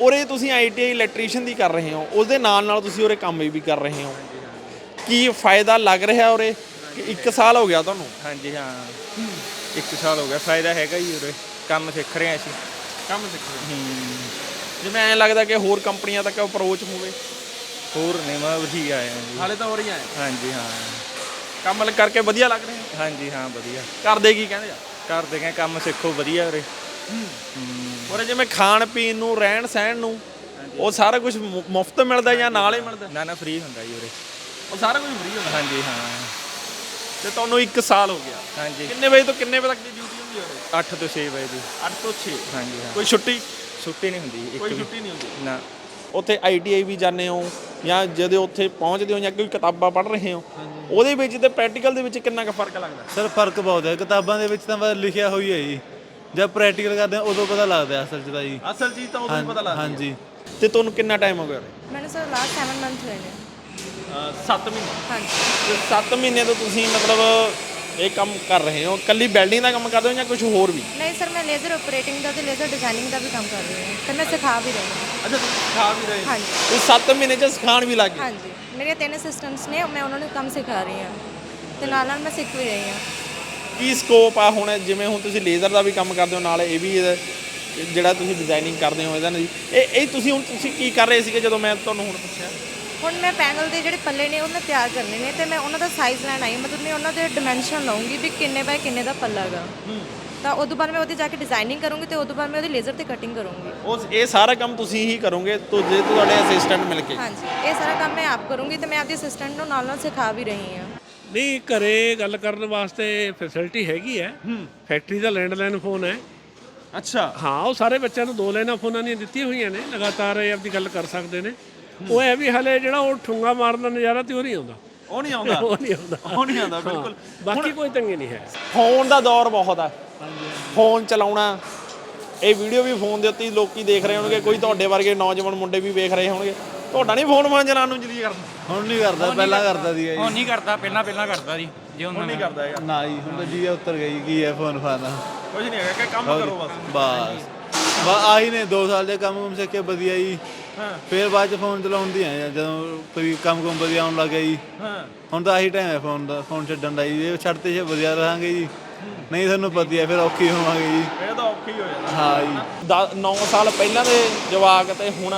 ਉਰੇ ਤੁਸੀਂ ITI electrician ਦੀ ਕਰ ਰਹੇ ਹੋ ਉਸ ਦੇ ਨਾਲ ਨਾਲ ਤੁਸੀਂ ਉਰੇ ਕੰਮ ਵੀ ਕਰ ਰਹੇ ਹੋ। ਕੀ ਫਾਇਦਾ ਲੱਗ ਰਿਹਾ ਉਰੇ? ਕਿ ਇੱਕ ਸਾਲ ਹੋ ਗਿਆ ਤੁਹਾਨੂੰ? ਹਾਂਜੀ ਹਾਂ। ਇੱਕ ਸਾਲ ਹੋ ਗਿਆ ਫਾਇਦਾ ਹੈਗਾ ਹੀ ਉਰੇ। ਕੰਮ ਸਿੱਖ ਰਹੇ ਹਾਂ ਅਸੀਂ। ਕੰਮ ਸਿੱਖ ਰਹੇ ਹੂੰ? ਜਿਵੇਂ ਐਂ ਲੱਗਦਾ ਕਿ ਹੋਰ ਕੰਪਨੀਆਂ ਤੱਕ ਅਪਰੋਚ ਹੋਵੇ। ਹੋਰ ਨੇ ਮੈਂ ਵਧੀਆ ਆਇਆ ਜੀ। ਹਾਲੇ ਤਾਂ ਹੋ ਰਹੀਆਂ ਐ ਹਾਂਜੀ ਹਾਂ। ਕੰਮ ਲ- ਕਰਕੇ ਵਧੀਆ ਲੱਗ ਰਿਹਾ? ਹਾਂਜੀ ਹਾਂ ਵਧੀਆ। ਕਰਦੇ ਕੀ ਕਹਿੰਦੇ ਆ? ਕਰਦੇ ਗਏ ਕੰਮ ਸਿੱਖੋ ਵਧੀਆ ਉਰੇ। ਹੂੰ। ਉਰੇ ਜਿਵੇਂ ਖਾਣ ਪੀਣ ਨੂੰ ਰਹਿਣ ਸਹਿਣ ਨੂੰ ਉਹ ਸਾਰਾ ਕੁਝ ਮੁਫਤ ਮਿਲਦਾ ਜਾਂ ਨਾਲ ਹੀ ਮਿਲਦਾ? ਨਾ ਨਾ ਫ੍ਰੀ ਹੁੰਦਾ ਜੀ ਉਰੇ। ਉਹ ਸਾਰਾ ਕੁਝ ਫ੍ਰੀ ਹੁੰਦਾ? ਹਾਂਜੀ ਹਾਂ। ਤੇ ਤੁਹਾਨੂੰ 1 ਸਾਲ ਹੋ ਗਿਆ। ਹਾਂਜੀ। ਕਿੰਨੇ ਵਜੇ ਤੋਂ ਕਿੰਨੇ ਵਜੇ ਤੱਕ ਦੀ ਡਿਊਟੀ ਹੁੰਦੀ ਹੈ ਉਰੇ 8 ਤੋਂ 6 ਵਜੇ ਦੀ। 8 ਤੋਂ 6 ਹਾਂਜੀ ਹਾਂ। ਕੋਈ ਛੁੱਟੀ? ਛੁੱਟੀ ਨਹੀਂ ਹੁੰਦੀ ਇੱਕ ਕੋਈ ਛੁੱਟੀ ਨਹੀਂ ਹੁੰਦੀ? ਨਾ। ਉੱਥੇ ਆਈਟੀਆਈ ਵੀ ਜਾਂਦੇ ਹੋ ਜਾਂ ਜਦੋਂ ਉੱਥੇ ਪਹੁੰਚਦੇ ਹੋ ਜਾਂ ਕੋਈ ਕਿਤਾਬਾਂ ਪੜ੍ਹ ਰਹੇ ਹੋ ਉਹਦੇ ਵਿੱਚ ਤੇ ਪ੍ਰੈਕਟੀਕਲ ਦੇ ਵਿੱਚ ਕਿੰਨਾ ਕੁ ਫ਼ਰਕ ਲੱਗਦਾ? ਸਰ ਫ਼ਰਕ ਬਹੁਤ ਹੈ। ਕਿਤਾਬਾਂ ਦੇ ਵਿੱਚ ਤਾਂ ਬਸ ਲਿਖਿਆ ਹੋਈ ਹੈ ਜੀ। ਜਦ ਪ੍ਰੈਕਟੀਕਲ ਕਰਦੇ ਹਾਂ ਉਦੋਂ ਪਤਾ ਲੱਗਦਾ ਹੈ ਅਸਲ 'ਚ ਤਾਂ ਜੀ। ਅਸਲ ਚੀਜ਼ ਤਾਂ ਉਦੋਂ ਹੀ ਪਤਾ ਲੱਗਦੀ ਹਾਂਜੀ। ਹੈ ਤੇ ਤੁਹਾਨੂੰ ਕਿੰਨਾ ਟਾਈਮ ਹੋ ਗਿਆ? ਮੈਨੂੰ ਸਰ ਲਾਸਟ 7 ਮੰਥ ਹੋਏ ਨੇ। 7 ਮਹੀਨੇ। ਹਾਂਜੀ। ਤੇ 7 ਮਹੀਨੇ ਤੋਂ ਤੁਸੀਂ ਮਤਲਬ ਇਹ ਕੰਮ ਕਰ ਰਹੇ ਹੋ। ਕੱਲੀ ਵੈਲਡਿੰਗ ਦਾ ਕੰਮ ਕਰਦੇ ਹੋ ਜਾਂ ਕੁਝ ਹੋਰ ਵੀ? ਨਹੀਂ ਸਰ ਮੈਂ ਲੇਜ਼ਰ ਆਪਰੇਟਿੰਗ ਦਾ ਤੇ ਲੇਜ਼ਰ ਡਿਜ਼ਾਈਨਿੰਗ ਦਾ ਵੀ ਕੰਮ ਕਰ ਰਹੀ ਹਾਂ। ਤੇ ਮੈਂ ਸਿਖਾ ਵੀ ਰਹੀ ਹਾਂ। ਅੱਛਾ ਤੁਸੀਂ ਸਿਖਾ ਵੀ ਰਹੇ ਹਾਂਜੀ। ਤੇ 7 ਮਹੀਨੇ ਚ ਸਿਖਾਣ ਵੀ ਲੱਗ ਗਏ? ਹਾਂਜੀ। ਮੇਰੇ ਤਿੰਨ ਅਸਿਸਟੈਂਟਸ ਨੇ ਮੈਂ ਉਹਨਾਂ ਨੂੰ ਕੰਮ ਸਿਖਾ ਰਹੀ ਹਾਂ। ਤੇ ਨਾਲ ਨਾਲ ਮੈਂ ਸਿੱਖ ਵੀ ਰਹੀ ਹਾਂ। ਕੀ ਸਕੋਪ ਆ ਹੁਣ? ਜਿਵੇਂ ਹੁਣ ਤੁਸੀਂ ਲੇਜ਼ਰ ਦਾ ਵੀ ਕੰਮ ਕਰਦੇ ਹੋ ਨਾਲ ਇਹ ਵੀ ਜਿਹੜਾ ਤੁਸੀਂ ਡਿਜ਼ਾਈਨਿੰਗ ਕਰਦੇ ਹੋ ਇਹਦਾ ਜੀ। ਇਹ ਇਹ ਤੁਸੀਂ ਹੁਣ ਤੁਸੀਂ ਕੀ ਕਰ ਰਹੇ ਸੀਗੇ ਜਦੋਂ ਮੈਂ ਤੁਹਾਨੂੰ ਹੁਣ ਪੁੱਛਿਆ? ਹੁਣ ਮੈਂ ਪੈਨਲ ਦੇ ਜਿਹੜੇ ਪੱਲੇ ਨੇ ਉਹ ਮੈਂ ਤਿਆਰ ਕਰਨੇ ਨੇ ਤੇ ਮੈਂ ਉਹਨਾਂ ਦਾ ਸਾਈਜ਼ ਲੈਣ ਆਈ ਮਤਲਬ ਮੈਂ ਉਹਨਾਂ ਦੇ ਡਾਈਮੈਂਸ਼ਨ ਲਵਾਂਗੀ ਵੀ ਕਿੰਨੇ ਬਾਏ ਕਿੰਨੇ ਦਾ ਪੱਲਾ ਹੈਗਾ ਤਾਂ ਉਦੋਂ ਬਾਅਦ ਮੈਂ ਉਹਦੀ ਜਾ ਕੇ ਡਿਜ਼ਾਈਨਿੰਗ ਕਰੂੰਗੀ ਤੇ ਉਦੋਂ ਬਾਅਦ ਮੈਂ ਉਹਦੀ ਲੇਜ਼ਰ ਤੇ ਕਟਿੰਗ ਕਰੂੰਗੀ। ਉਸ ਇਹ ਸਾਰਾ ਕੰਮ ਤੁਸੀਂ ਹੀ ਕਰੋਗੇ ਤੋਂ ਜੇ ਤੁਹਾਡੇ ਅਸਿਸਟੈਂਟ ਮਿਲ ਕੇ? ਹਾਂਜੀ ਇਹ ਸਾਰਾ ਕੰਮ ਮੈਂ ਆਪ ਕਰੂੰਗੀ ਤੇ ਮੈਂ ਆਪਦੀ ਅਸਿਸਟੈਂਟ ਨੂੰ ਨਾਲ ਨਾਲ ਸਿਖਾ ਵੀ ਰਹੀ ਹਾਂ। ਨਹੀਂ ਘਰੇ ਗੱਲ ਕਰਨ ਵਾਸਤੇ ਫੈਸਿਲਿਟੀ ਹੈਗੀ ਹੈ। ਫੈਕਟਰੀ ਦਾ ਲੈਂਡਲਾਈਨ ਫੋਨ ਹੈ। ਅੱਛਾ। ਹਾਂ ਉਹ ਸਾਰੇ ਬੱਚਿਆਂ ਨੂੰ ਦੋ ਲਾਈਨਾਂ ਫੋਨਾਂ ਦੀਆਂ ਦਿੱਤੀਆਂ ਹੋਈਆਂ ਨੇ ਲਗਾਤਾਰ ਇਹ ਆਪਦੀ ਗੱਲ ਕਰ ਸਕਦੇ ਨੇ। ਉਹ ਹੈ ਵੀ ਹਲੇ ਜਿਹੜਾ ਉਹ ਠੁੰਗਾ ਮਾਰਨ ਦਾ ਨਜ਼ਾਰਾ ਤੇ ਉਹ ਨਹੀਂ ਆਉਂਦਾ। ਉਹ ਨਹੀਂ ਆਉਂਦਾ। ਉਹ ਨਹੀਂ ਆਉਂਦਾ। ਉਹ ਨਹੀਂ ਆਉਂਦਾ ਬਿਲਕੁਲ। ਬਾਕੀ ਕੋਈ ਤੰਗੀ ਨਹੀਂ ਹੈ। ਫੋਨ ਦਾ ਦੌਰ ਬਹੁਤ ਆ ਫੋਨ ਚਲਾਉਣਾ ਇਹ ਵੀਡੀਓ ਵੀ ਫੋਨ ਦੇ ਉੱਤੇ ਹੀ ਲੋਕੀ ਦੇਖ ਰਹੇ ਹੋਣਗੇ ਕੋਈ ਤੁਹਾਡੇ ਵਰਗੇ ਨੌਜਵਾਨ ਮੁੰਡੇ ਵੀ ਵੇਖ ਰਹੇ ਹੋਣਗੇ। ਤੁਹਾਡਾ ਨਹੀਂ ਫੋਨ ਫਾਨ ਚਲਾਉਣ ਨੂੰ ਜੀ ਕਰਦਾ। ਹੁਣ ਨਹੀਂ ਕਰਦਾ ਪਹਿਲਾਂ ਕਰਦਾ। ਸੀਗਾ ਜੀ ਹੁਣ ਨਹੀਂ ਕਰਦਾ ਪਹਿਲਾਂ ਪਹਿਲਾਂ ਕਰਦਾ ਜੀ ਜੇ ਹੁਣ ਨਹੀਂ ਕਰਦਾ ਹੈਗਾ। ਨਾ ਜੀ ਹੁਣ ਤਾਂ ਜੀ ਉੱਤਰ ਗਈ ਕੀ ਹੈ ਫੋਨ ਫਾਨਾ। ਕੁਝ ਨਹੀਂ ਹੈਗਾ ਕਿ ਕੰਮ ਕਰੋ ਬਸ। ਬਸ। ਬਸ ਆਹੀ ਨੇ 2 ਸਾਲ ਦੇ ਕੰਮ ਕੁਮ ਸਿੱਖੇ ਵਧੀਆ ਜੀ। ਹਾਂ। ਫਿਰ ਬਾਅਦ ਚ ਫੋਨ ਚਲਾਉਣ ਦੀ ਆਏ ਆ ਜਦੋਂ ਕੋਈ ਕੰਮ ਕੁਮ ਵਧੀਆ ਆਉਣ ਲੱਗ ਗਿਆ ਜੀ। ਹਾਂ। ਹੁਣ ਤਾਂ ਆਹੀ ਟਾਈਮ ਹੈ ਫੋਨ ਦਾ ਫੋਨ ਛੱਡਣ ਦਾ ਜੀ। ਜੇ ਛੱਡਤੇ ਜੇ ਵਧੀਆ ਰਹਾਂਗੇ ਜੀ। ਨਹੀਂ ਤੁਹਾਨੂੰ ਪਤਾ ਹੀ ਹੈ ਫਿਰ ਔਖੀ ਹੋਵਾਂਗੇ ਜੀ। ਇਹ ਤਾਂ ਔਖੀ ਹੋ ਜਾਂਦਾ। ਹਾਂ ਜੀ। 9 ਸਾਲ ਪਹਿਲਾਂ ਦੇ ਜਵਾਕ ਤੇ ਹੁਣ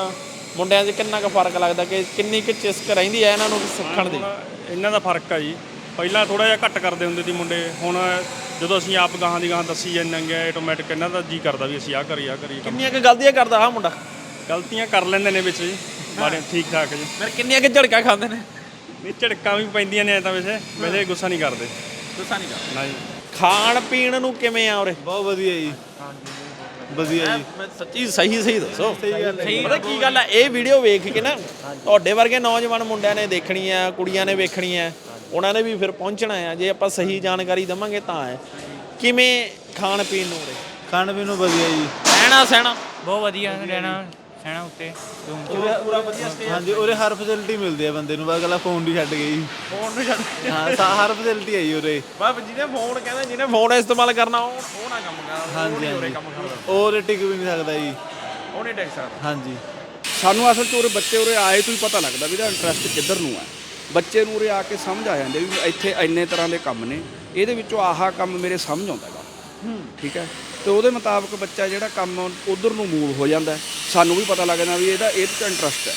ਮੁੰਡਿਆਂ 'ਚ ਕਿੰਨਾ ਕੁ ਫ਼ਰਕ ਲੱਗਦਾ ਕਿ ਕਿੰਨੀ ਕੁ ਚਿਸਕ ਰਹਿੰਦੀ ਹੈ ਇਹਨਾਂ ਨੂੰ ਸਿੱਖਣ ਦੀ? ਇਹਨਾਂ ਦਾ ਫ਼ਰਕ ਆ ਜੀ। ਪਹਿਲਾਂ ਥੋੜਾ ਜਿਹਾ ਘੱਟ ਕਰਦੇ ਹੁੰਦੇ ਸੀ ਮੁੰਡੇ। ਹੁਣ ਜਦੋਂ ਅਸੀਂ ਆਪ ਗਾਹਾਂ ਦੀ ਗਾਹਾਂ ਦੱਸੀ ਜਾਂਦੇ ਆ ਆਟੋਮੈਟਿਕ ਇਹਨਾਂ ਦਾ ਜੀ ਕਰਦਾ ਵੀ ਅਸੀਂ ਆਹ ਕਰੀ ਆਹ ਕਰੀ। ਕਿੰਨੀਆਂ ਕੁ ਗਲਤੀਆਂ ਕਰਦਾ ਆ ਮੁੰਡਾ? ਗਲਤੀਆਂ ਕਰ ਲੈਂਦੇ ਨੇ ਵਿੱਚ ਜੀ। ਬਾਰੇ ਠੀਕ ਠਾਕ ਜੀ। ਫਿਰ ਕਿੰਨੀਆਂ ਕੁ ਝੜਕਾ ਖਾਂਦੇ ਨੇ? ਵੀ ਝੜਕਾਂ ਵੀ ਪੈਂਦੀਆਂ ਨੇ ਐਂ ਤਾਂ ਵੈਸੇ। ਵੈਸੇ ਗੁੱਸਾ ਨਹੀਂ ਕਰਦੇ। ਗੁੱਸਾ ਨਹੀਂ ਕਰਦਾ। ਨਾ ਜੀ। ਖਾਣ ਪੀਣ ਨੂੰ ਕਿਵੇਂ ਆ ਉਰੇ? ਬਹੁਤ ਵਧੀਆ ਜੀ। ਵਧੀਆ ਜੀ। ਮੈਂ ਸੱਚੀ ਸਹੀ ਸਹੀ ਦੱਸੋ। ਸਹੀ ਗੱਲ ਹੈ। ਪਤਾ ਕੀ ਗੱਲ ਆ ਇਹ ਵੀਡੀਓ ਵੇਖ ਕੇ ਨਾ ਤੁਹਾਡੇ ਵਰਗੇ ਨੌਜਵਾਨ ਮੁੰਡਿਆਂ ਨੇ ਦੇਖਣੀ ਆ ਕੁੜੀਆਂ ਨੇ ਵੇਖਣੀ ਆ ਉਹਨਾਂ ਨੇ ਵੀ ਫਿਰ ਪਹੁੰਚਣਾ ਆ ਜੇ ਆਪਾਂ ਸਹੀ ਜਾਣਕਾਰੀ ਦਵਾਂਗੇ ਤਾਂ ਹੈ। ਕਿਵੇਂ ਖਾਣ ਪੀਣ ਨੂੰ ਉਰੇ? ਖਾਣ ਪੀਣ ਨੂੰ ਵਧੀਆ ਜੀ। ਰਹਿਣਾ ਸਹਿਣਾ ਬਹੁਤ ਵਧੀਆ ਰਹਿਣਾ। ਸਹਿਣਾ ਉੱਤੇ। ਰੂਮ 'ਚ ਪੂਰਾ ਵਧੀਆ ਸਟੇ ਹਾਂਜੀ ਉਰੇ ਹਰ ਫੈਸਿਲਿਟੀ ਮਿਲਦੀ ਹੈ ਬੰਦੇ ਨੂੰ। ਬਸ ਅਗਲਾ ਫੋਨ ਨਹੀਂ ਛੱਡ ਗਈ। ਫੋਨ ਨੂੰ ਛੱਡ ਹਾਂ ਸਾ- ਹਰ ਫੈਸਿਲਿਟੀ ਹੈ ਜੀ ਉਰੇ। ਬਾਬ ਜਿਹਨੇ ਫੋਨ ਕਹਿੰਦਾ ਜਿਹਨੇ ਫੋਨ ਇਸਤੇਮਾਲ ਕਰਨਾ ਉਹ ਉਹ ਨਾ ਕੰਮ ਕਰਦਾ ਹਾਂਜੀ ਉਰੇ ਹਾਂਜੀ। ਕੰਮ ਕਰਦਾ। ਉਹ ਟਿਕ ਵੀ ਨਹੀਂ ਸਕਦਾ ਜੀ। ਉਹ ਨਹੀਂ ਟੈਕ ਸਕਦਾ। ਹਾਂਜੀ। ਸਾਨੂੰ ਅਸਲ 'ਚ ਉਰੇ ਬੱਚੇ ਉਰੇ ਆਏ ਤੋਂ ਹੀ ਪਤਾ ਲੱਗਦਾ ਵੀ ਇਹਦਾ ਇੰਟਰਸਟ ਕਿੱਧਰ ਨੂੰ ਹੈ ਬੱਚੇ ਨੂੰ ਉਰੇ ਆ ਕੇ ਸਮਝ ਆ ਜਾਂਦੇ ਵੀ ਇੱਥੇ ਇੰਨੇ ਤਰ੍ਹਾਂ ਦੇ ਕੰਮ ਨੇ। ਇਹਦੇ ਵਿੱਚੋਂ ਆਹਾ ਕੰਮ ਮੇਰੇ ਸਮਝ ਆਉਂਦਾ ਹੈਗਾ। ਠੀਕ ਹੈ? ਤੇ ਉਹਦੇ ਮੁਤਾਬਕ ਬੱਚਾ ਜਿਹੜਾ ਕੰਮ ਉਧਰ ਨੂੰ ਮੂਵ ਹੋ ਜਾਂਦਾ। ਸਾਨੂੰ ਵੀ ਪਤਾ ਲੱਗ ਜਾਂਦਾ ਵੀ ਇਹਦਾ ਇਹ 'ਚ ਇੰਟਰਸਟ ਹੈ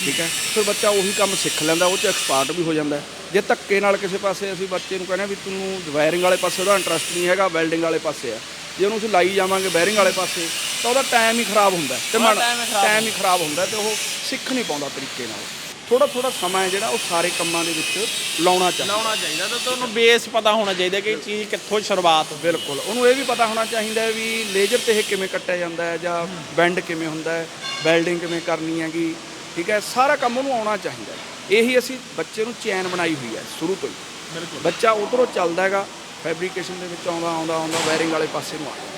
ਠੀਕ ਹੈ? ਫਿਰ ਬੱਚਾ ਉਹੀ ਕੰਮ ਸਿੱਖ ਲੈਂਦਾ ਉਹ 'ਚ ਐਕਸਪਰਟ ਵੀ ਹੋ ਜਾਂਦਾ। ਜੇ ਧੱਕੇ ਨਾਲ ਕਿਸੇ ਪਾਸੇ ਅਸੀਂ ਬੱਚੇ ਨੂੰ ਕਹਿੰਦੇ ਵੀ ਤੈਨੂੰ ਵਾਇਰਿੰਗ ਵਾਲੇ ਪਾਸੇ ਉਹਦਾ ਇੰਟਰਸਟ ਨਹੀਂ ਹੈਗਾ ਵੈਲਡਿੰਗ ਵਾਲੇ ਪਾਸੇ ਆ ਜੇ ਉਹਨੂੰ ਅਸੀਂ ਲਾਈ ਜਾਵਾਂਗੇ ਵਾਇਰਿੰਗ ਵਾਲੇ ਪਾਸੇ ਤਾਂ ਉਹਦਾ ਟਾਈਮ ਹੀ ਖਰਾਬ ਹੁੰਦਾ ਤੇ ਮਨ ਟਾਈਮ ਹੀ ਖਰਾਬ ਹੁੰਦਾ। ਤੇ ਉਹ ਸਿੱਖ ਨਹੀਂ ਪਾਉਂਦਾ ਤਰੀਕੇ ਨਾਲ। ਥੋੜਾ ਥੋੜਾ ਸਮਾਂ ਹੈ ਜਿਹੜਾ ਉਹ ਸਾਰੇ ਕੰਮਾਂ ਦੇ ਵਿੱਚ ਲਾਉਣਾ ਚਾਹੀਦਾ। ਲਾਉਣਾ ਚਾਹੀਦਾ ਤਾਂ ਤੁਹਾਨੂੰ ਬੇਸ ਪਤਾ ਹੋਣਾ ਚਾਹੀਦਾ ਕਿ ਇਹ ਚੀਜ਼ ਕਿੱਥੋਂ ਸ਼ੁਰੂਆਤ ਬਿਲਕੁਲ। ਉਹਨੂੰ ਇਹ ਵੀ ਪਤਾ ਹੋਣਾ ਚਾਹੀਦਾ ਹੈ ਵੀ ਲੇਜ਼ਰ ਤੇ ਇਹ ਕਿਵੇਂ ਕੱਟਿਆ ਜਾਂਦਾ ਹੈ ਜਾਂ ਬੈਂਡ ਕਿਵੇਂ ਹੁੰਦਾ ਹੈ ਵੈਲਡਿੰਗ ਕਿਵੇਂ ਕਰਨੀ ਹੈਗੀ ਠੀਕ ਹੈ ਸਾਰਾ ਕੰਮ ਉਹਨੂੰ ਆਉਣਾ ਚਾਹੀਦਾ ਹੈ। ਇਹੀ ਅਸੀਂ ਬੱਚੇ ਨੂੰ ਚੈਨ ਬਣਾਈ ਹੋਈ ਹੈ ਸ਼ੁਰੂ ਤੋਂ ਹੀ। ਬਿਲਕੁਲ। ਬੱਚਾ ਉਧਰੋਂ ਚੱਲਦਾ ਹੈਗਾ ਫੈਬਰੀਕੇਸ਼ਨ ਦੇ ਵਿੱਚ ਆਉਂਦਾ ਆਉਂਦਾ ਆਉਂਦਾ ਵਾਇਰਿੰਗ ਵਾਲੇ ਪਾਸੇ ਨੂੰ ਆ ਜਾਂਦਾ।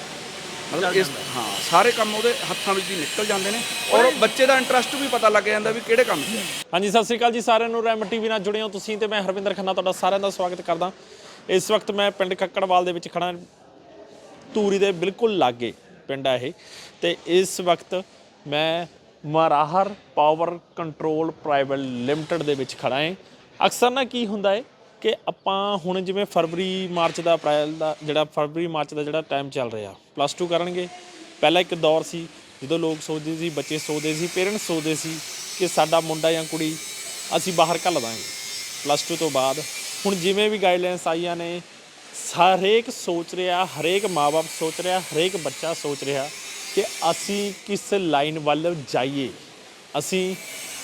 ਮਤਲਬ ਇਸ ਹਾਂ ਸਾਰੇ ਕੰਮ ਉਹਦੇ ਹੱਥਾਂ ਵਿੱਚ ਹੀ ਨਿਕਲ ਜਾਂਦੇ ਨੇ ਔਰ ਬੱਚੇ ਦਾ ਇੰਟਰਸਟ ਵੀ ਪਤਾ ਲੱਗ ਜਾਂਦਾ ਵੀ ਕਿਹੜੇ ਕੰਮ 'ਚ ਹੈ ਹਾਂਜੀ ਸਤਿ ਸ੍ਰੀ ਅਕਾਲ ਜੀ ਸਾਰਿਆਂ ਨੂੰ। ਰੈਮ ਟੀਵੀ ਨਾਲ ਜੁੜੇ ਹੋ ਤੁਸੀਂ ਤੇ ਮੈਂ ਹਰਵਿੰਦਰ ਖੰਨਾ ਤੁਹਾਡਾ ਸਾਰਿਆਂ ਦਾ ਸਵਾਗਤ ਕਰਦਾ। ਇਸ ਵਕਤ ਮੈਂ ਪਿੰਡ ਕੱਕੜਵਾਲ ਦੇ ਵਿੱਚ ਖੜਾ ਤੂਰੀ ਦੇ ਬਿਲਕੁਲ ਲਾਗੇ ਪਿੰਡ ਆ ਇਹ। ਤੇ ਇਸ ਵਕਤ ਮੈਂ Marahar power control private limited ਦੇ ਵਿੱਚ ਖੜਾ ਹਾਂ। ਅਕਸਰ ਨਾ ਕੀ ਹੁੰਦਾ ਹੈ ਕਿ ਆਪਾਂ ਹੁਣ ਜਿਵੇਂ ਫਰਵਰੀ, ਮਾਰਚ ਦਾ, ਅਪ੍ਰੈਲ ਦਾ ਜਿਹੜਾ ਫਰਵਰੀ, ਮਾਰਚ ਦਾ ਜਿਹੜਾ ਟਾਈਮ ਚੱਲ ਰਿਹਾ। ਪਲੱਸ 2 ਕਰਨਗੇ। ਪਹਿਲਾਂ ਇੱਕ ਦੌਰ ਸੀ, ਜਦੋਂ ਲੋਕ ਸੋਚਦੇ ਸੀ, ਬੱਚੇ ਸੋਚਦੇ ਸੀ ਪੇਰੈਂਟਸ ਸੋਚਦੇ ਸੀ ਕਿ ਸਾਡਾ ਮੁੰਡਾ ਜਾਂ ਕੁੜੀ ਅਸੀਂ ਬਾਹਰ ਘੱਲ ਦਾਂਗੇ। ਪਲੱਸ 2 ਤੋਂ ਬਾਅਦ ਹੁਣ ਜਿਵੇਂ ਵੀ ਗਾਈਡਲਾਈਨਸ ਆਈਆਂ ਨੇ, ਹਰੇਕ ਸੋਚ ਰਿਹਾ, ਹਰੇਕ ਮਾਪੇ ਸੋਚ ਰਿਹਾ, ਹਰੇਕ ਬੱਚਾ ਸੋਚ ਰਿਹਾ ਕਿ ਅਸੀਂ ਕਿਸ ਲਾਈਨ ਵੱਲ ਜਾਈਏ। ਅਸੀਂ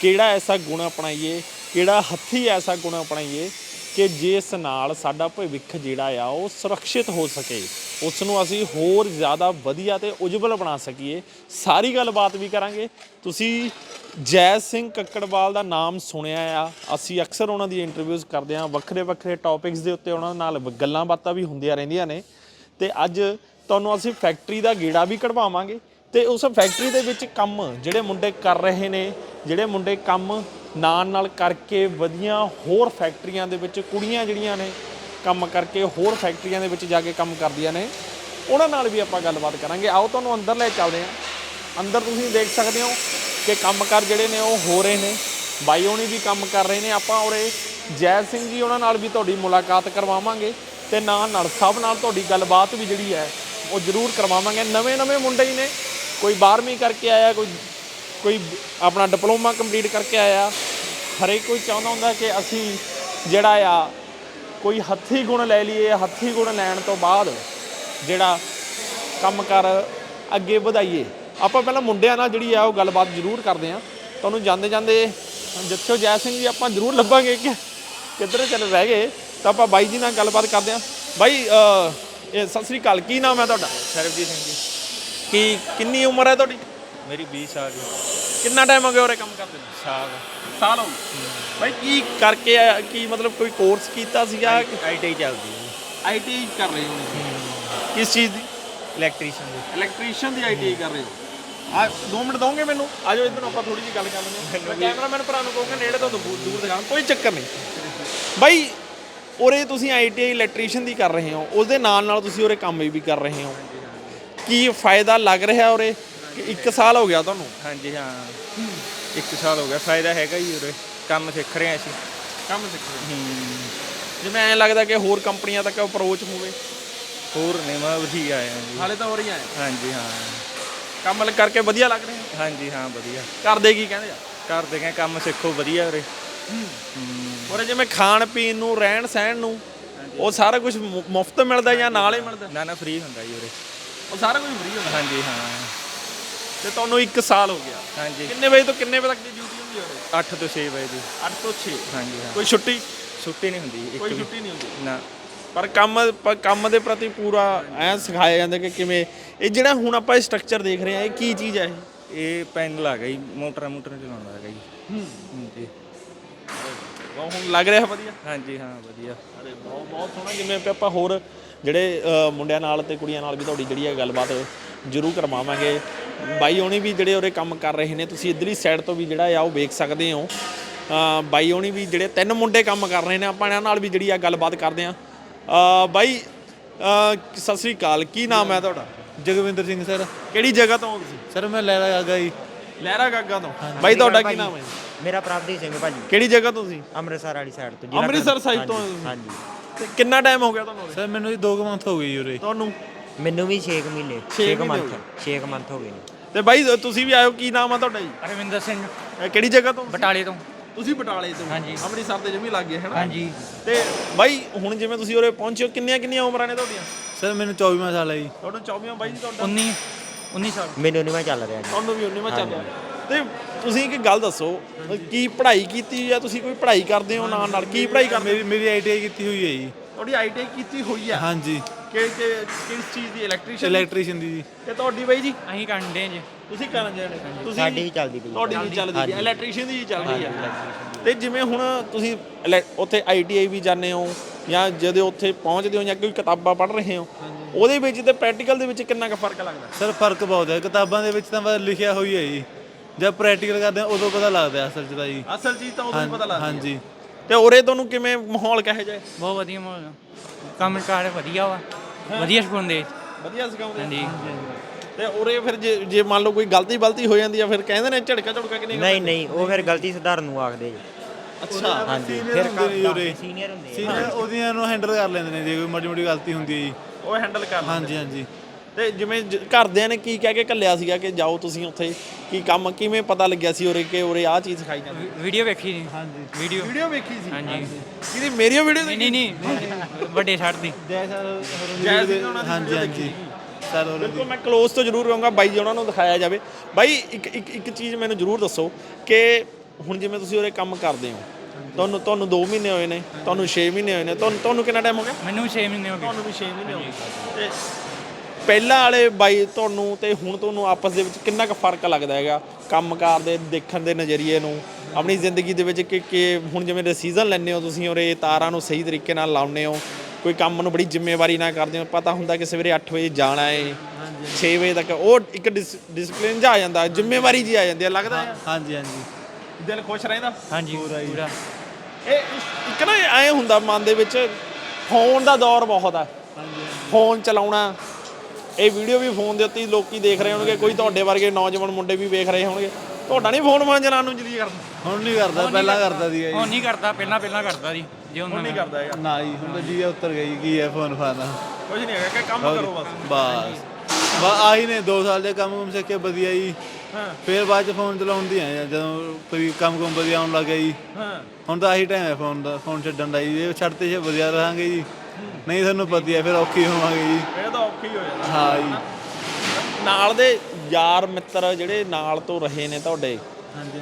ਕਿਹੜਾ ਐਸਾ ਗੁਣ ਅਪਣਾਈਏ, ਕਿਹੜਾ ਹੱਥੀ ਐਸਾ ਗੁਣ ਅਪਣਾਈਏ ਕਿ ਜਿਸ ਨਾਲ ਸਾਡਾ ਭਵਿੱਖ ਜਿਹੜਾ ਆ, ਉਹ ਸੁਰੱਖਿਅਤ ਹੋ ਸਕੇ। ਉਸ ਨੂੰ ਅਸੀਂ ਹੋਰ ਜ਼ਿਆਦਾ ਵਧੀਆ ਤੇ ਉਜਵਲ ਬਣਾ ਸਕੀਏ। ਸਾਰੀ ਗੱਲਬਾਤ ਵੀ ਕਰਾਂਗੇ। ਤੁਸੀਂ ਜੈ ਸਿੰਘ ਕੱਕੜਵਾਲ ਦਾ ਨਾਮ ਸੁਣਿਆ ਆ। ਅਸੀਂ ਅਕਸਰ ਉਹਨਾਂ ਦੀ ਇੰਟਰਵਿਊਜ਼ ਕਰਦੇ ਹਾਂ। ਵੱਖਰੇ ਵੱਖਰੇ ਟੌਪਿਕਸ ਦੇ ਉੱਤੇ ਉਹਨਾਂ ਨਾਲ ਗੱਲਾਂ ਬਾਤਾਂ ਵੀ ਹੁੰਦੀਆਂ ਰਹਿੰਦੀਆਂ ਨੇ। ਤੇ ਅੱਜ ਤੁਹਾਨੂੰ ਅਸੀਂ ਫੈਕਟਰੀ ਦਾ ਗੇੜਾ ਵੀ ਕਢਵਾਵਾਂਗੇ। ਤੇ ਉਸ ਫੈਕਟਰੀ ਦੇ ਵਿੱਚ ਕੰਮ ਜਿਹੜੇ ਮੁੰਡੇ ਕਰ ਰਹੇ ਨੇ, ਜਿਹੜੇ ਮੁੰਡੇ ਕੰਮ ਨਾਲ ਨਾਲ ਕਰਕੇ ਵਧੀਆ ਹੋਰ ਫੈਕਟਰੀਆਂ ਦੇ ਵਿੱਚ ਕੁੜੀਆਂ ਜਿਹੜੀਆਂ ਨੇ ਕੰਮ ਕਰਕੇ ਹੋਰ ਫੈਕਟਰੀਆਂ ਦੇ ਵਿੱਚ ਜਾ ਕੇ ਕੰਮ ਕਰਦੀਆਂ ਨੇ। ਉਹਨਾਂ ਨਾਲ ਵੀ ਆਪਾਂ ਗੱਲਬਾਤ ਕਰਾਂਗੇ। ਆਓ ਤੁਹਾਨੂੰ ਅੰਦਰ ਲੈ ਚੱਲਦੇ ਹਾਂ। ਅੰਦਰ ਤੁਸੀਂ ਦੇਖ ਸਕਦੇ ਹੋ ਕਿ ਕੰਮਕਾਰ ਜਿਹੜੇ ਨੇ ਉਹ ਹੋ ਰਹੇ ਨੇ। ਬਾਈ ਹੋਣੀ ਵੀ ਕੰਮ ਕਰ ਰਹੇ ਨੇ। ਆਪਾਂ ਉਰੇ ਜੈ ਸਿੰਘ ਜੀ ਉਹਨਾਂ ਨਾਲ ਵੀ ਤੁਹਾਡੀ ਮੁਲਾਕਾਤ ਕਰਵਾਵਾਂਗੇ ਤੇ ਨਾਲ ਨਾਲ ਸਭ ਨਾਲ ਤੁਹਾਡੀ ਗੱਲਬਾਤ ਵੀ ਜਿਹੜੀ ਹੈ ਉਹ ਜ਼ਰੂਰ ਕਰਵਾਵਾਂਗੇ। ਨਵੇਂ ਨਵੇਂ ਮੁੰਡੇ ਹੀ ਨੇ। ਕੋਈ 12ਵੀਂ ਕਰਕੇ ਆਇਆ, ਕੋਈ ਕੋਈ ਆਪਣਾ ਡਿਪਲੋਮਾ ਕੰਪਲੀਟ ਕਰਕੇ ਆਇਆ। ਹਰੇਕ ਕੋਈ ਚਾਹੁੰਦਾ ਹੁੰਦਾ ਕਿ ਅਸੀਂ ਜਿਹੜਾ ਆ ਕੋਈ ਹੱਥੀ ਗੁਣ ਲੈ ਲਈਏ ਹੱਥੀ ਗੁਣ ਲੈਣ ਤੋਂ ਬਾਅਦ ਜਿਹੜਾ ਕੰਮ ਕਰ ਅੱਗੇ ਵਧਾਈਏ। ਆਪਾਂ ਪਹਿਲਾਂ ਮੁੰਡਿਆਂ ਨਾਲ ਜਿਹੜੀ ਆ ਉਹ ਗੱਲਬਾਤ ਜ਼ਰੂਰ ਕਰਦੇ ਆ ਤੁਹਾਨੂੰ ਜਾਂਦੇ ਜਾਂਦੇ ਜਿੱਥੋਂ ਜੈ ਸਿੰਘ ਜੀ ਆਪਾਂ ਜ਼ਰੂਰ ਲੱਭਾਂਗੇ ਕਿ ਕਿੱਧਰ ਚੱਲ ਰਹਿ ਗਏ। ਤਾਂ ਆਪਾਂ ਬਾਈ ਜੀ ਨਾਲ ਗੱਲਬਾਤ ਕਰਦੇ ਆ ਬਾਈ ਇਹ ਸਤਿ ਸ੍ਰੀ ਅਕਾਲ ਕੀ ਨਾਮ ਹੈ ਤੁਹਾਡਾ? ਸਰਬਜੀਤ ਸਿੰਘ ਜੀ। ਕੀ ਕਿੰਨੀ ਉਮਰ ਹੈ ਤੁਹਾਡੀ? ਮੇਰੀ 20 ਸਾਲ ਦੀ। ਕਿੰਨਾ ਟਾਈਮ ਹੋ ਗਿਆ ਉਰੇ ਕੰਮ ਕਰਦੇ ਨੂੰ? ਸਾਲ। ਸਾਲ ਹੋ ਗਏ। ਬਾਈ ਕੀ ਕਰਕੇ ਆਇਆ ਕੀ ਮਤਲਬ ਕੋਈ ਕੋਰਸ ਕੀਤਾ ਸੀਗਾ? ਆਈਟੀ ਚੱਲਦੀ ਹੈ। ਆਈਟੀ ਕਰ ਰਹੇ ਹੋ। ਕਿਸ ਚੀਜ਼ ਦੀ? ਇਲੈਕਟ੍ਰੀਸ਼ੀਅਨ ਦੀ। ਇਲੈਕਟ੍ਰੀਸ਼ੀਅਨ ਦੀ ਆਈਟੀ ਕਰ ਰਹੇ ਹੋ। ਆ 2 ਮਿੰਟ ਦੋਗੇ ਮੈਨੂੰ? ਆ ਜਾਓ ਇੱਧਰ ਨੂੰ ਆਪਾਂ ਥੋੜੀ ਜਿਹੀ ਗੱਲ ਕਰ ਲੈਂਦੇ ਹਾਂ। ਕੈਮਰਾਮੈਨ ਭਰਾ ਨੂੰ ਕਹੂੰਗਾ ਨੇੜੇ ਤੋਂ ਦੂਰ ਦੂਰ ਦਿਖਾਣ ਕੋਈ ਚੱਕਰ ਨਹੀਂ। ਬਾਈ ਉਰੇ ਤੁਸੀਂ ਆਈਟੀ ਇਲੈਕਟ੍ਰੀਸ਼ੀਅਨ ਦੀ ਕਰ ਰਹੇ ਹੋ। ਉਸ ਦੇ ਨਾਲ ਨਾਲ ਤੁਸੀਂ ਉਰੇ ਕੰਮ ਵੀ ਕਰ ਰਹੇ ਹੋ। ਕੀ ਫਾਇਦਾ ਲੱਗ ਰਿਹਾ ਉਰੇ? 1 ਸਾਲ ਹੋ ਗਿਆ ਤੁਹਾਨੂੰ? ਹਾਂਜੀ ਹਾਂ। ਇੱਕ ਸਾਲ ਹੋ ਗਿਆ। ਫਾਇਦਾ ਹੈਗਾ ਹੀ ਉਰੇ। ਕੰਮ ਸਿੱਖ ਰਹੇ ਹਾਂ ਅਸੀਂ। ਕੰਮ ਸਿੱਖ ਰਹੇ ਹੂੰ। ਜਿਵੇਂ ਐਂ ਲੱਗਦਾ ਕਿ ਹੋਰ ਕੰਪਨੀਆਂ ਤੱਕ ਅਪਰੋਚ ਹੋਵੇ। ਹੋਰ ਨੇ ਮੈਂ ਵਧੀਆ ਆਇਆ ਜੀ। ਹਾਲੇ ਤਾਂ ਹੋ ਰਹੀਆਂ ਐ ਹਾਂਜੀ ਹਾਂ। ਕੰਮ ਲ- ਕਰਕੇ ਵਧੀਆ ਲੱਗ ਰਿਹਾ? ਹਾਂਜੀ ਹਾਂ ਵਧੀਆ। ਕਰਦੇ ਕੀ ਕਹਿੰਦੇ ਆ? ਘਰ ਦੇ ਕਹਿੰਦੇ ਕੰਮ ਸਿੱਖੋ ਵਧੀਆ ਉਰੇ। ਹੂੰ। ਉਰੇ ਜਿਵੇਂ ਖਾਣ ਪੀਣ ਨੂੰ ਰਹਿਣ ਸਹਿਣ ਨੂੰ ਉਹ ਸਾਰਾ ਕੁਝ ਮੁਫਤ ਮਿਲਦਾ ਜਾਂ ਨਾਲ ਹੀ ਮਿਲਦਾ? ਨਾ ਨਾ ਫ੍ਰੀ ਹੁੰਦਾ ਜੀ ਉਰੇ। ਉਹ ਸਾਰਾ ਕੁਝ ਫ੍ਰੀ ਹੁੰਦਾ। ਹਾਂਜੀ ਹਾਂ। ਤੇ ਤੁਹਾਨੂੰ 1 ਸਾਲ ਹੋ ਗਿਆ। ਹਾਂਜੀ। ਕਿੰਨੇ ਵਜੇ ਤੋਂ ਕਿੰਨੇ ਵਜੇ ਤੱਕ ਦੀ ਡਿਊਟੀ ਹੁੰਦੀ ਹੈ ਉਰੇ 8 ਤੋਂ 6 ਵਜੇ ਦੀ। 8 ਤੋਂ 6 ਹਾਂਜੀ ਹਾਂ। ਕੋਈ ਛੁੱਟੀ? ਛੁੱਟੀ ਨਹੀਂ ਹੁੰਦੀ ਇੱਕ ਕੋਈ ਵੀ। ਛੁੱਟੀ ਨਹੀਂ ਹੁੰਦੀ? ਨਾ। ਪਰ ਕੰਮ ਪਰ ਕੰਮ ਦੇ ਪ੍ਰਤੀ ਪੂਰਾ ਐ ਸਿਖਾਇਆ ਜਾਂਦਾ ਕਿ ਕਿਵੇਂ ਇਹ ਜਿਹੜਾ ਹੁਣ ਆਪਾਂ ਇਹ ਸਟਰਕਚਰ ਦੇਖ ਰਹੇ ਆ ਇਹ ਕੀ ਚੀਜ਼ ਹੈ ਇਹ? ਇਹ ਪੈਨਲ ਆ ਗਈ ਮੋਟਰ ਮੋਟਰ ਚਲਾਉਂਦਾ ਹੈਗਾ ਜੀ। ਹੂੰ। ਹਾਂਜੀ। ਬਹੁਤ ਹੁਣ ਲੱਗ ਰਿਹਾ ਵਧੀਆ? ਹਾਂਜੀ ਹਾਂ ਵਧੀਆ। ਅਰੇ ਬਹੁਤ ਬਹੁਤ ਸੋਹਣਾ ਜਿਵੇਂ ਕਿ ਆਪਾਂ ਹੋਰ ਜਿਹੜੇ ਅ, ਮੁੰਡਿਆਂ ਨਾਲ ਤੇ ਕੁੜੀਆਂ ਨਾਲ ਵੀ ਤੁਹਾਡੀ ਜਿਹੜੀ ਹੈ ਗੱਲਬਾਤ ਜ਼ਰੂਰ ਕਰਵਾਵਾਂਗੇ। ਬਾਈ ਹੋਣੀ ਵੀ ਜਿਹੜੇ ਉਰੇ ਕੰਮ ਕਰ ਰਹੇ ਨੇ ਤੁਸੀਂ ਇਧਰਲੀ ਸਾਈਡ ਤੋਂ ਵੀ ਜਿਹੜਾ ਆ ਉਹ ਵੇਖ ਸਕਦੇ ਹੋ। ਅ, ਬਾਈ ਹੋਣੀ ਵੀ ਜਿਹੜੇ ਤਿੰਨ ਮੁੰਡੇ ਕੰਮ ਕਰ ਰਹੇ ਨੇ ਆਪਾਂ ਇਹਨਾਂ ਨਾਲ ਵੀ ਜਿਹੜੀ ਆ ਗੱਲਬਾਤ ਕਰਦੇ ਆ ਬਾਈ ਅ, ਸਤਿ ਸ੍ਰੀ ਅਕਾਲ ਕੀ ਨਾਮ ਹੈ ਤੁਹਾਡਾ? ਜਗਵਿੰਦਰ ਸਿੰਘ ਸਰ। ਕਿਹੜੀ ਜਗ੍ਹਾ ਤੋਂ ਹੋ ਤੁਸੀਂ? ਸਰ ਮੈਂ ਲੈਰਾ ਗਾਗਾ ਜੀ। ਲਹਿਰਾ ਗਾਗਾ ਤੋਂ? ਬਾਈ ਤੁਹਾਡਾ ਕੀ ਨਾਮ ਹੈ? ਮੇਰਾ ਪ੍ਰਭਦੀਪ ਸਿੰਘ ਭਾਜੀ। ਕਿਹੜੀ ਜਗ੍ਹਾ ਤੋਂ ਤੁਸੀਂ? ਅੰਮ੍ਰਿਤਸਰ ਵਾਲੀ ਸਾਈਡ ਤੋਂ ਅੰਮ੍ਰਿਤਸਰ side ਤੋਂ? ਹਾਂਜੀ। ਤੇ ਕਿੰਨਾ ਟਾਈਮ ਹੋ ਗਿਆ ਤੁਹਾਨੂੰ? ਸਰ ਮੈਨੂੰ ਜੀ 2 ਮੰਥ ਹੋ ਗਏ ਜੀ ਉਰੇ। ਤੁਹਾਨੂੰ? ਮੈਨੂੰ ਵੀ 6 ਮਹੀਨੇ ਛੇ 6 ਮਹੀਨੇ ਹੋ ਮੰਥ 6 ਮੰਥ ਹੋ ਗਏ ਨੇ। ਤੇ ਬਾਈ ਤੁਸੀਂ ਵੀ ਆਇਓ ਕੀ ਨਾਮ ਆ ਤੁਹਾਡਾ ਜੀ? ਰਵਿੰਦਰ ਸਿੰਘ ਇਹ ਕਿਹੜੀ ਜਗ੍ਹਾ ਤੋਂ? ਬਟਾਲੇ ਤੋਂ। ਤੁਸੀਂ ਬਟਾਲੇ ਤੋਂ? ਹਾਂਜੀ। ਅੰਮ੍ਰਿਤਸਰ ਦੇ ਜਮੀ ਲੱਗ ਗਏ ਹੈ ਨਾ ਹਾਂਜੀ। ਤੇ ਬਾਈ ਹੁਣ ਜਿਵੇਂ ਤੁਸੀਂ ਉਰੇ ਪਹੁੰਚੇ ਹੋ ਕਿੰਨੀਆਂ ਕਿੰਨੀਆਂ ਉਮਰਾਂ ਨੇ ਤੁਹਾਡੀਆਂ? ਸਰ ਮੈਨੂੰ 24ਵਾਂ ਸਾਲ ਹੈ ਜੀ। ਤੁਹਾਨੂੰ 24 ਬਾਈ ਜੀ ਤੁਹਾਡਾ? 19 19 ਸਾਲ। ਮੈਨੂੰ ਨਹੀਂ ਮੈਂ ਚੱਲ ਰਿਹਾ ਜੀ। ਤੁਹਾਨੂੰ ਵੀ 19ਵਾਂ ਚੱਲਿਆ ਤੇ ਤੁਸੀਂ ਇੱਕ ਗੱਲ ਦੱਸੋ ਕੀ ਪੜ੍ਹਾਈ ਕੀਤੀ ਜਾਂ ਤੁਸੀਂ ਕੋਈ ਪੜ੍ਹਾਈ ਕਰਦੇ ਹੋ ਨਾਲ ਨਾਲ? ਕੀ ਪੜ੍ਹਾਈ ਕਰਦੇ ਮੇਰੀ ਮੇਰੀ ਆਈਟੀਆਈ ਕੀਤੀ ਹੋਈ ਹੈ ਜੀ। ਤੁਹਾਡੀ ਆਈਟੀ ਕੀਤੀ ਹੋਈ ਆ? ਹਾਂਜੀ। ਕਿ ਕਿ ਕਿਸ ਚੀਜ਼ ਦੀ? ਇਲੈਕਟ੍ਰੀਸ਼ੀਅਨ ਇਲੈਕਟ੍ਰੀਸ਼ੀਅਨ ਦੀ ਜੀ। ਤੇ ਤੁਹਾਡੀ ਬਾਈ ਜੀ? ਅਸੀਂ ਕਰਨ ਦੇ ਜੀ। ਤੁਸੀਂ ਕਰਨ ਜਾਣੇ ਤੁਸੀਂ ਸਾਡੀ ਵੀ ਚੱਲਦੀ ਪਈ ਤੁਹਾਡੀ ਵੀ ਚੱਲਦੀ ਹੈ। ਇਲੈਕਟ੍ਰੀਸ਼ੀਅਨ ਦੀ ਹੀ ਚੱਲ ਰਹੀ ਹੈ। ਤੇ ਜਿਵੇਂ ਹੁਣ ਤੁਸੀਂ ਇਲੈ- ਉੱਥੇ ਆਈਟੀਆਈ ਵੀ ਜਾਂਦੇ ਹੋ ਜਾਂ ਜਦੋਂ ਉੱਥੇ ਪਹੁੰਚਦੇ ਹੋ ਜਾਂ ਕੋਈ ਕਿਤਾਬਾਂ ਪੜ੍ਹ ਰਹੇ ਹੋ ਉਹਦੇ ਵਿੱਚ ਤੇ ਪ੍ਰੈਕਟੀਕਲ ਦੇ ਵਿੱਚ ਕਿੰਨਾ ਕੁ ਫ਼ਰਕ ਲੱਗਦਾ? ਸਰ ਫ਼ਰਕ ਬਹੁਤ ਹੈ। ਕਿਤਾਬਾਂ ਦੇ ਵਿੱਚ ਤਾਂ ਬਸ ਲਿਖਿਆ ਹੋਈ ਹੈ ਜੀ। ਜਦ ਪ੍ਰੈਕਟੀਕਲ ਕਰਦੇ ਹਾਂ ਉਦੋਂ ਪਤਾ ਲੱਗਦਾ ਅਸਲ 'ਚ ਤਾਂ ਜੀ। ਅਸਲ ਚੀਜ਼ ਤਾਂ ਉਦੋਂ ਹੀ ਪਤਾ ਲੱਗਦੀ ਹੈ। ਹਾਂਜੀ। ਤੇ ਉਰੇ ਤੁਹਾਨੂੰ ਕਿਵੇਂ ਮਾਹੌਲ ਕਹੇ ਜਾਏ ਬਹੁਤ ਵਧੀਆ ਮਾਹੌਲ ਆ। ਕੰਮ ਕਾਰ ਵਧੀਆ ਵਾ। ਵਧੀਆ ਸਿਖਾਉਂਦੇ। ਵਧੀਆ ਸਿਖਾਉਂਦੇ ਹਾਂਜੀ। ਤੇ ਉਰੇ ਫਿਰ ਜੇ ਜੇ ਮੰਨ ਲਓ ਕੋਈ ਗਲਤੀ ਬਲਤੀ ਹੋ ਜਾਂਦੀ ਆ ਫਿਰ ਕਹਿੰਦੇ ਨੇ ਝੜਕਾ ਝੜਕਾ ਕਿ ਨਹੀਂ ਨਹੀਂ ਨਹੀਂ ਉਹ ਫਿਰ ਗਲਤੀ ਸੁਧਾਰਨ ਨੂੰ ਆਖਦੇ ਜੀ। ਅੱਛਾ। ਹਾਂਜੀ ਫਿਰ ਸੀਨੀਅਰ ਹੁੰਦੇ ਆ। ਸੀਨੀਅਰ ਉਹਦੀਆਂ ਨੂੰ ਹੈਂਡਲ ਕਰ ਲੈਂਦੇ ਨੇ ਜੇ ਕੋਈ ਮਾੜੀ ਮੋਟੀ ਗਲਤੀ ਹੁੰਦੀ ਹੈ ਜੀ। ਉਹ ਹੈਂਡਲ ਕਰ ਹਾਂਜੀ ਹਾਂਜੀ। ਤੇ ਜਿਵੇਂ ਜ- ਘਰਦਿਆਂ ਨੇ ਕੀ ਕਹਿ ਕੇ ਕੱਲਿਆ ਸੀਗਾ ਕਿ ਜਾਓ ਤੁਸੀਂ ਉੱਥੇ ਕੀ ਕੰਮ ਕਿਵੇਂ ਪਤਾ ਲੱਗਿਆ ਸੀ ਉਰੇ ਕਿ ਉਰੇ ਆਹ ਚੀਜ਼ ਸਿਖਾਈ ਜਾਂਦੀ? ਵੀਡੀਓ ਵੇਖੀ ਜੀ। ਹਾਂਜੀ। ਵੀਡੀਓ। ਵੀਡੀਓ ਵੇਖੀ ਸੀ? ਹਾਂਜੀ। ਕਿਹਦੀ ਮੇਰੀ ਵੀਡੀਓ ਨਹੀਂ ਨਹੀਂ ਨਹੀਂ। ਵੱਡੇ ਛੱਡ ਦੀ। ਜੈ ਸਰ ਜੈ ਸਿੰਘ ਉਹਨਾਂ ਦੀ ਹਾਂਜੀ ਹਾਂਜੀ। ਸਰ ਹੋਰ ਬਿਲਕੁਲ ਮੈਂ ਕਲੋਜ਼ ਤੋਂ ਜ਼ਰੂਰ ਕਹੂੰਗਾ ਬਾਈ ਜੀ ਉਹਨਾਂ ਨੂੰ ਦਿਖਾਇਆ ਜਾਵੇ। ਬਾਈ ਇੱਕ ਇੱਕ ਇੱਕ ਚੀਜ਼ ਮੈਨੂੰ ਜ਼ਰੂਰ ਦੱਸੋ ਕਿ ਹੁਣ ਜਿਵੇਂ ਤੁਸੀਂ ਉਰੇ ਕੰਮ ਕਰਦੇ ਹੋ ਤੁਹਾਨੂੰ ਤੁਹਾਨੂੰ 2 ਮਹੀਨੇ ਹੋਏ ਨੇ ਤੁਹਾਨੂੰ 6 ਮਹੀਨੇ ਹੋਏ ਨੇ ਤੁਹਾਨੂੰ ਤੁਹਾਨੂੰ ਕਿੰਨਾ ਟਾਈਮ ਹੋ ਗਿਆ? ਮੈਨੂੰ 6 ਮਹੀਨੇ ਹੋ ਗਏ। ਤੁਹਾਨੂੰ ਵੀ 6 ਮਹੀਨੇ ਹੋ ਗਏ। ਤੇ ਪਹਿਲਾਂ ਵਾਲੇ ਬਾਈ ਤੁਹਾਨੂੰ ਤੇ ਹੁਣ ਤੁਹਾਨੂੰ ਆਪਸ ਦੇ ਵਿੱਚ ਕਿੰਨਾ ਕੁ ਫ਼ਰਕ ਲੱਗਦਾ ਹੈਗਾ? ਕੰਮਕਾਰ ਦੇ ਦੇਖਣ ਦੇ ਨਜ਼ਰੀਏ ਨੂੰ ਆਪਣੀ ਜ਼ਿੰਦਗੀ ਦੇ ਵਿੱਚ ਕਿ ਕਿ ਹੁਣ ਜਿਵੇਂ ਡਿਸੀਜਨ ਲੈਂਦੇ ਹੋ ਤੁਸੀਂ ਉਰੇ ਤਾਰਾਂ ਨੂੰ ਸਹੀ ਤਰੀਕੇ ਨਾਲ ਲਾਉਂਦੇ ਹੋ ਕੋਈ ਕੰਮ ਨੂੰ ਬੜੀ ਜ਼ਿੰਮੇਵਾਰੀ ਨਾਲ ਕਰਦੇ ਹੋ ਪਤਾ ਹੁੰਦਾ ਕਿ ਸਵੇਰੇ 8 ਵਜੇ ਜਾਣਾ ਹੈ 6 ਵਜੇ ਤੱਕ ਉਹ ਇੱਕ ਡਿਸਪਲਿਨ ਜਿਹਾ ਆ ਜਾਂਦਾ ਜ਼ਿੰਮੇਵਾਰੀ ਜੀ ਆ ਜਾਂਦੀ ਹੈ ਲੱਗਦਾ ਹੈ? ਹਾਂਜੀ ਹਾਂਜੀ। ਦਿਲ ਖੁਸ਼ ਰਹਿੰਦਾ? ਹਾਂਜੀ ਪੂਰਾ ਇਹ ਇੱਕ ਨਾ ਐ ਹੁੰਦਾ ਮਨ ਦੇ ਵਿੱਚ ਫੋਨ ਦਾ ਦੌਰ ਬਹੁਤ ਆ। ਫੋਨ ਚਲਾਉਣਾ ਇਹ ਵੀਡੀਓ ਵੀ ਫੋਨ ਦੇ ਉੱਤੇ ਹੀ ਲੋਕੀ ਦੇਖ ਰਹੇ ਹੋਣਗੇ ਕੋਈ ਤੁਹਾਡੇ ਵਰਗੇ ਨੌਜਵਾਨ ਮੁੰਡੇ ਵੀ ਵੇਖ ਰਹੇ ਹੋਣਗੇ। ਤੁਹਾਡਾ ਨਹੀਂ ਫੋਨ ਮਾਂ ਚਲਾਉਣ ਨੂੰ ਜਲੀ ਕਰਦਾ? ਹੁਣ ਨਹੀਂ ਕਰਦਾ ਪਹਿਲਾਂ ਕਰਦਾ ਸੀਗਾ ਹੁਣ ਨਹੀਂ ਕਰਦਾ ਪਹਿਲਾਂ ਪਹਿਲਾਂ ਕਰਦਾ ਜੀ ਜੇ ਹੁਣ ਨਹੀਂ ਕਰਦਾ। ਹੈਗਾ। ਜੀ ਨਾ ਜੀ ਹੁਣ ਤਾਂ ਜੀ ਉੱਤਰ ਗਈ ਕੀ ਹੈ ਫੋਨ ਫਾਨਾ? ਕੁਝ ਨਹੀਂ ਹੈਗਾ ਕਿ ਕੰਮ ਕਰੋ ਬਸ। ਬਸ। ਬਸ ਆਹੀ ਨੇ 2 ਸਾਲ ਦੇ ਕੰਮ ਕੁਮ ਸਿੱਖੇ ਵਧੀਆ ਜੀ। ਹਾਂ। ਫਿਰ ਬਾਅਦ ਚ ਫੋਨ ਚਲਾਉਣ ਦੀ ਆਏ ਆ ਜਦੋਂ ਕੋਈ ਕੰਮ ਕੁਮ ਵਧੀਆ ਆਉਣ ਲੱਗ ਗਿਆ ਜੀ। ਹਾਂ। ਹੁਣ ਤਾਂ ਆਹੀ ਟਾਈਮ ਹੈ ਫੋਨ ਦਾ ਫੋਨ ਛੱਡਣ ਦਾ ਜੀ ਜੇ ਛੱਡਤੇ ਜੇ ਵਧੀਆ ਰਹਾਂਗੇ ਜੀ। ਨਹੀਂ ਤੁਹਾਨੂੰ ਪਤਾ ਹੀ ਹੈ ਫਿਰ ਔਖੀ ਹੋਵਾਂਗੇ ਜੀ। ਇਹ ਤਾਂ ਔਖੀ ਹੋ ਜਾਂਦਾ ਹਾਂ ਜੀ। ਨਾਲ ਦੇ ਯਾਰ ਮਿੱਤਰ ਜਿਹੜੇ ਨਾਲ ਤੋਂ ਰਹੇ ਨੇ ਤੁਹਾਡੇ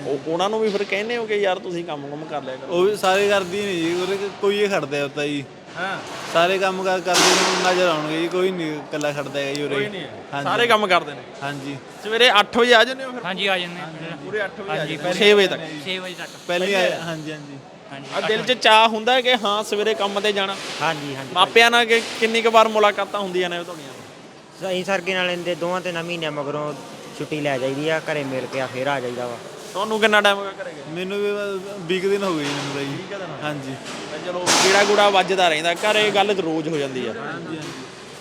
ਉਹ ਉਹਨਾਂ ਨੂੰ ਵੀ ਫਿਰ ਕਹਿੰਦੇ ਹੋ ਕਿ ਯਾਰ ਤੁਸੀਂ ਕੰਮ ਕੰਮ ਕਰ ਲਿਆ ਕਰੋ? ਉਹ ਵੀ ਸਾਰੇ ਕਰਦੀ ਨਹੀਂ ਜੀ ਉਹਦੇ ਕੋਈ ਇਹ ਖੜਦਾ ਹੁੰਦਾ ਜੀ। ਹਾਂ। ਸਾਰੇ ਕੰਮ ਕਾਰ ਕਰਦੇ ਨੂੰ ਨਜ਼ਰ ਆਉਣਗੇ ਜੀ ਕੋਈ ਨਹੀਂ ਇਕੱਲਾ ਖੜਦਾ ਹੈਗਾ ਜੀ ਉਰੇ। ਕੋਈ ਨਹੀਂ ਹਾਂਜੀ। ਸਾਰੇ ਕੰਮ ਕਰਦੇ ਨੇ। ਹਾਂਜੀ। ਸਵੇਰੇ 8 ਵਜੇ ਆ ਜਾਂਦੇ ਹੋ ਫਿਰ? ਹਾਂਜੀ ਆ ਜਾਂਦੇ ਪੂਰੇ 8 ਵਜੇ ਆ ਹਾਂਜੀ, ਜਾਂਦੇ 6 ਵਜੇ ਤੱਕ? 6 ਵਜੇ ਤੱਕ। ਪਹਿਲੀ ਆਏ ਹਾਂਜੀ ਹਾਂਜੀ। ਆ ਦਿਲ 'ਚ ਚਾਹ ਹੁੰਦਾ ਹੈ ਕਿ ਹਾਂ ਸਵੇਰੇ ਕੰਮ ਤੇ ਜਾਣਾ। ਹਾਂਜੀ ਹਾਂਜੀ। ਮਾਪਿਆਂ ਨਾਲ ਕਿ ਕਿੰਨੀ ਕੁ ਵਾਰ ਮੁਲਾਕਾਤਾਂ ਹੁੰਦੀਆਂ ਨੇ ਤੁਹਾਡੀਆਂ? ਸਹੀ ਸਰਗੇ ਨਾਲ ਇਹਦੇ ਦੋਵਾਂ ਤੇ ਮਹੀਨਿਆਂ ਮਗਰੋਂ ਛੁੱਟੀ ਲੈ ਜਾਈਦੀ ਆ ਘਰੇ ਮਿਲ ਕੇ ਆ ਫੇਰ ਆ ਜਾਈਦਾ ਵਾ। ਤੁਹਾਨੂੰ ਕਿੰਨਾ ਟਾਈਮ ਹੋ ਗਿਆ ਘਰੇ ਗਏ? ਮੈਨੂੰ ਵੀ 20 ਦਿਨ ਹੋ ਗਏ ਜੀ ਮੈਨੂੰ ਤਾਂ ਜੀ। ਹਾਂਜੀ। ਤਾਂ ਚਲੋ ਕੀੜਾ ਗੂੜਾ ਵੱਜਦਾ ਰਹਿੰਦਾ ਘਰੇ ਗੱਲ ਰੋਜ਼ ਹੋ ਜਾਂਦੀ ਆ।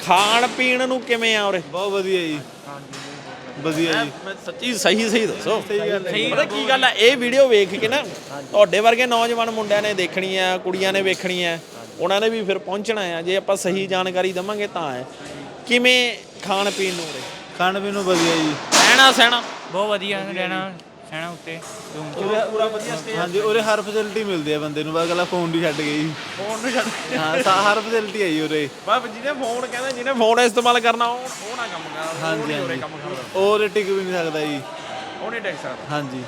ਖਾਣ ਪੀਣ ਨੂੰ ਕਿਵੇਂ ਆ ਉਰੇ? ਬਹੁਤ ਵਧੀਆ ਜੀ। ਵਧੀਆ ਜੀ। ਮੈਂ ਸੱਚੀ ਸਹੀ ਸਹੀ ਦੱਸੋ। ਸਹੀ ਗੱਲ ਹੈ ਪਤਾ ਕੀ ਗੱਲ ਆ ਇਹ ਵੀਡੀਓ ਵੇਖ ਕੇ ਨਾ ਤੁਹਾਡੇ ਵਰਗੇ ਨੌਜਵਾਨ ਮੁੰਡਿਆਂ ਨੇ ਦੇਖਣੀ ਆ ਕੁੜੀਆਂ ਨੇ ਵੇਖਣੀ ਆ ਉਹਨਾਂ ਨੇ ਵੀ ਫਿਰ ਪਹੁੰਚਣਾ ਆ। ਜੇ ਆਪਾਂ ਸਹੀ ਜਾਣਕਾਰੀ ਦਵਾਂਗੇ ਤਾਂ ਹੈ। ਕਿਵੇਂ ਖਾਣ ਪੀਣ ਨੂੰ ਉਰੇ? ਖਾਣ ਪੀਣ ਨੂੰ ਵਧੀਆ ਜੀ। ਰਹਿਣਾ ਸਹਿਣਾ ਬਹੁਤ ਵਧੀਆ ਰਹਿਣਾ। ਸਹਿਣਾ ਉੱਤੇ? ਰੂਮ ਚ ਪੂਰਾ ਵਧੀਆ ਸਟੇ ਹਾਂਜੀ ਉਰੇ ਹਰ ਫੈਸਿਲਿਟੀ ਮਿਲਦੀ ਹੈ ਬੰਦੇ ਨੂੰ। ਬਸ ਅਗਲਾ ਫੋਨ ਨਹੀਂ ਛੱਡ ਗਈ। ਫੋਨ ਨੂੰ ਛੱਡ ਹਾਂ ਸਾ- ਹਰ ਫੈਸਿਲਿਟੀ ਹੈ ਜੀ ਉਰੇ। ਬਸ ਜਿਹਨੇ ਫੋਨ ਕਹਿੰਦਾ ਜਿਹਨੇ ਫੋਨ ਇਸਤੇਮਾਲ ਕਰਨਾ ਉਹ ਉਹ ਨਾ ਕੰਮ ਕਰਦਾ ਹਾਂਜੀ ਉਰੇ ਹਾਂਜੀ। ਕੰਮ ਕਰਦਾ। ਉਹ ਉਰੇ ਟਿਕ ਵੀ ਨਹੀਂ ਸਕਦਾ ਜੀ। ਉਹ ਨਹੀਂ ਟੈਕ ਸਕਦਾ। ਹਾਂਜੀ।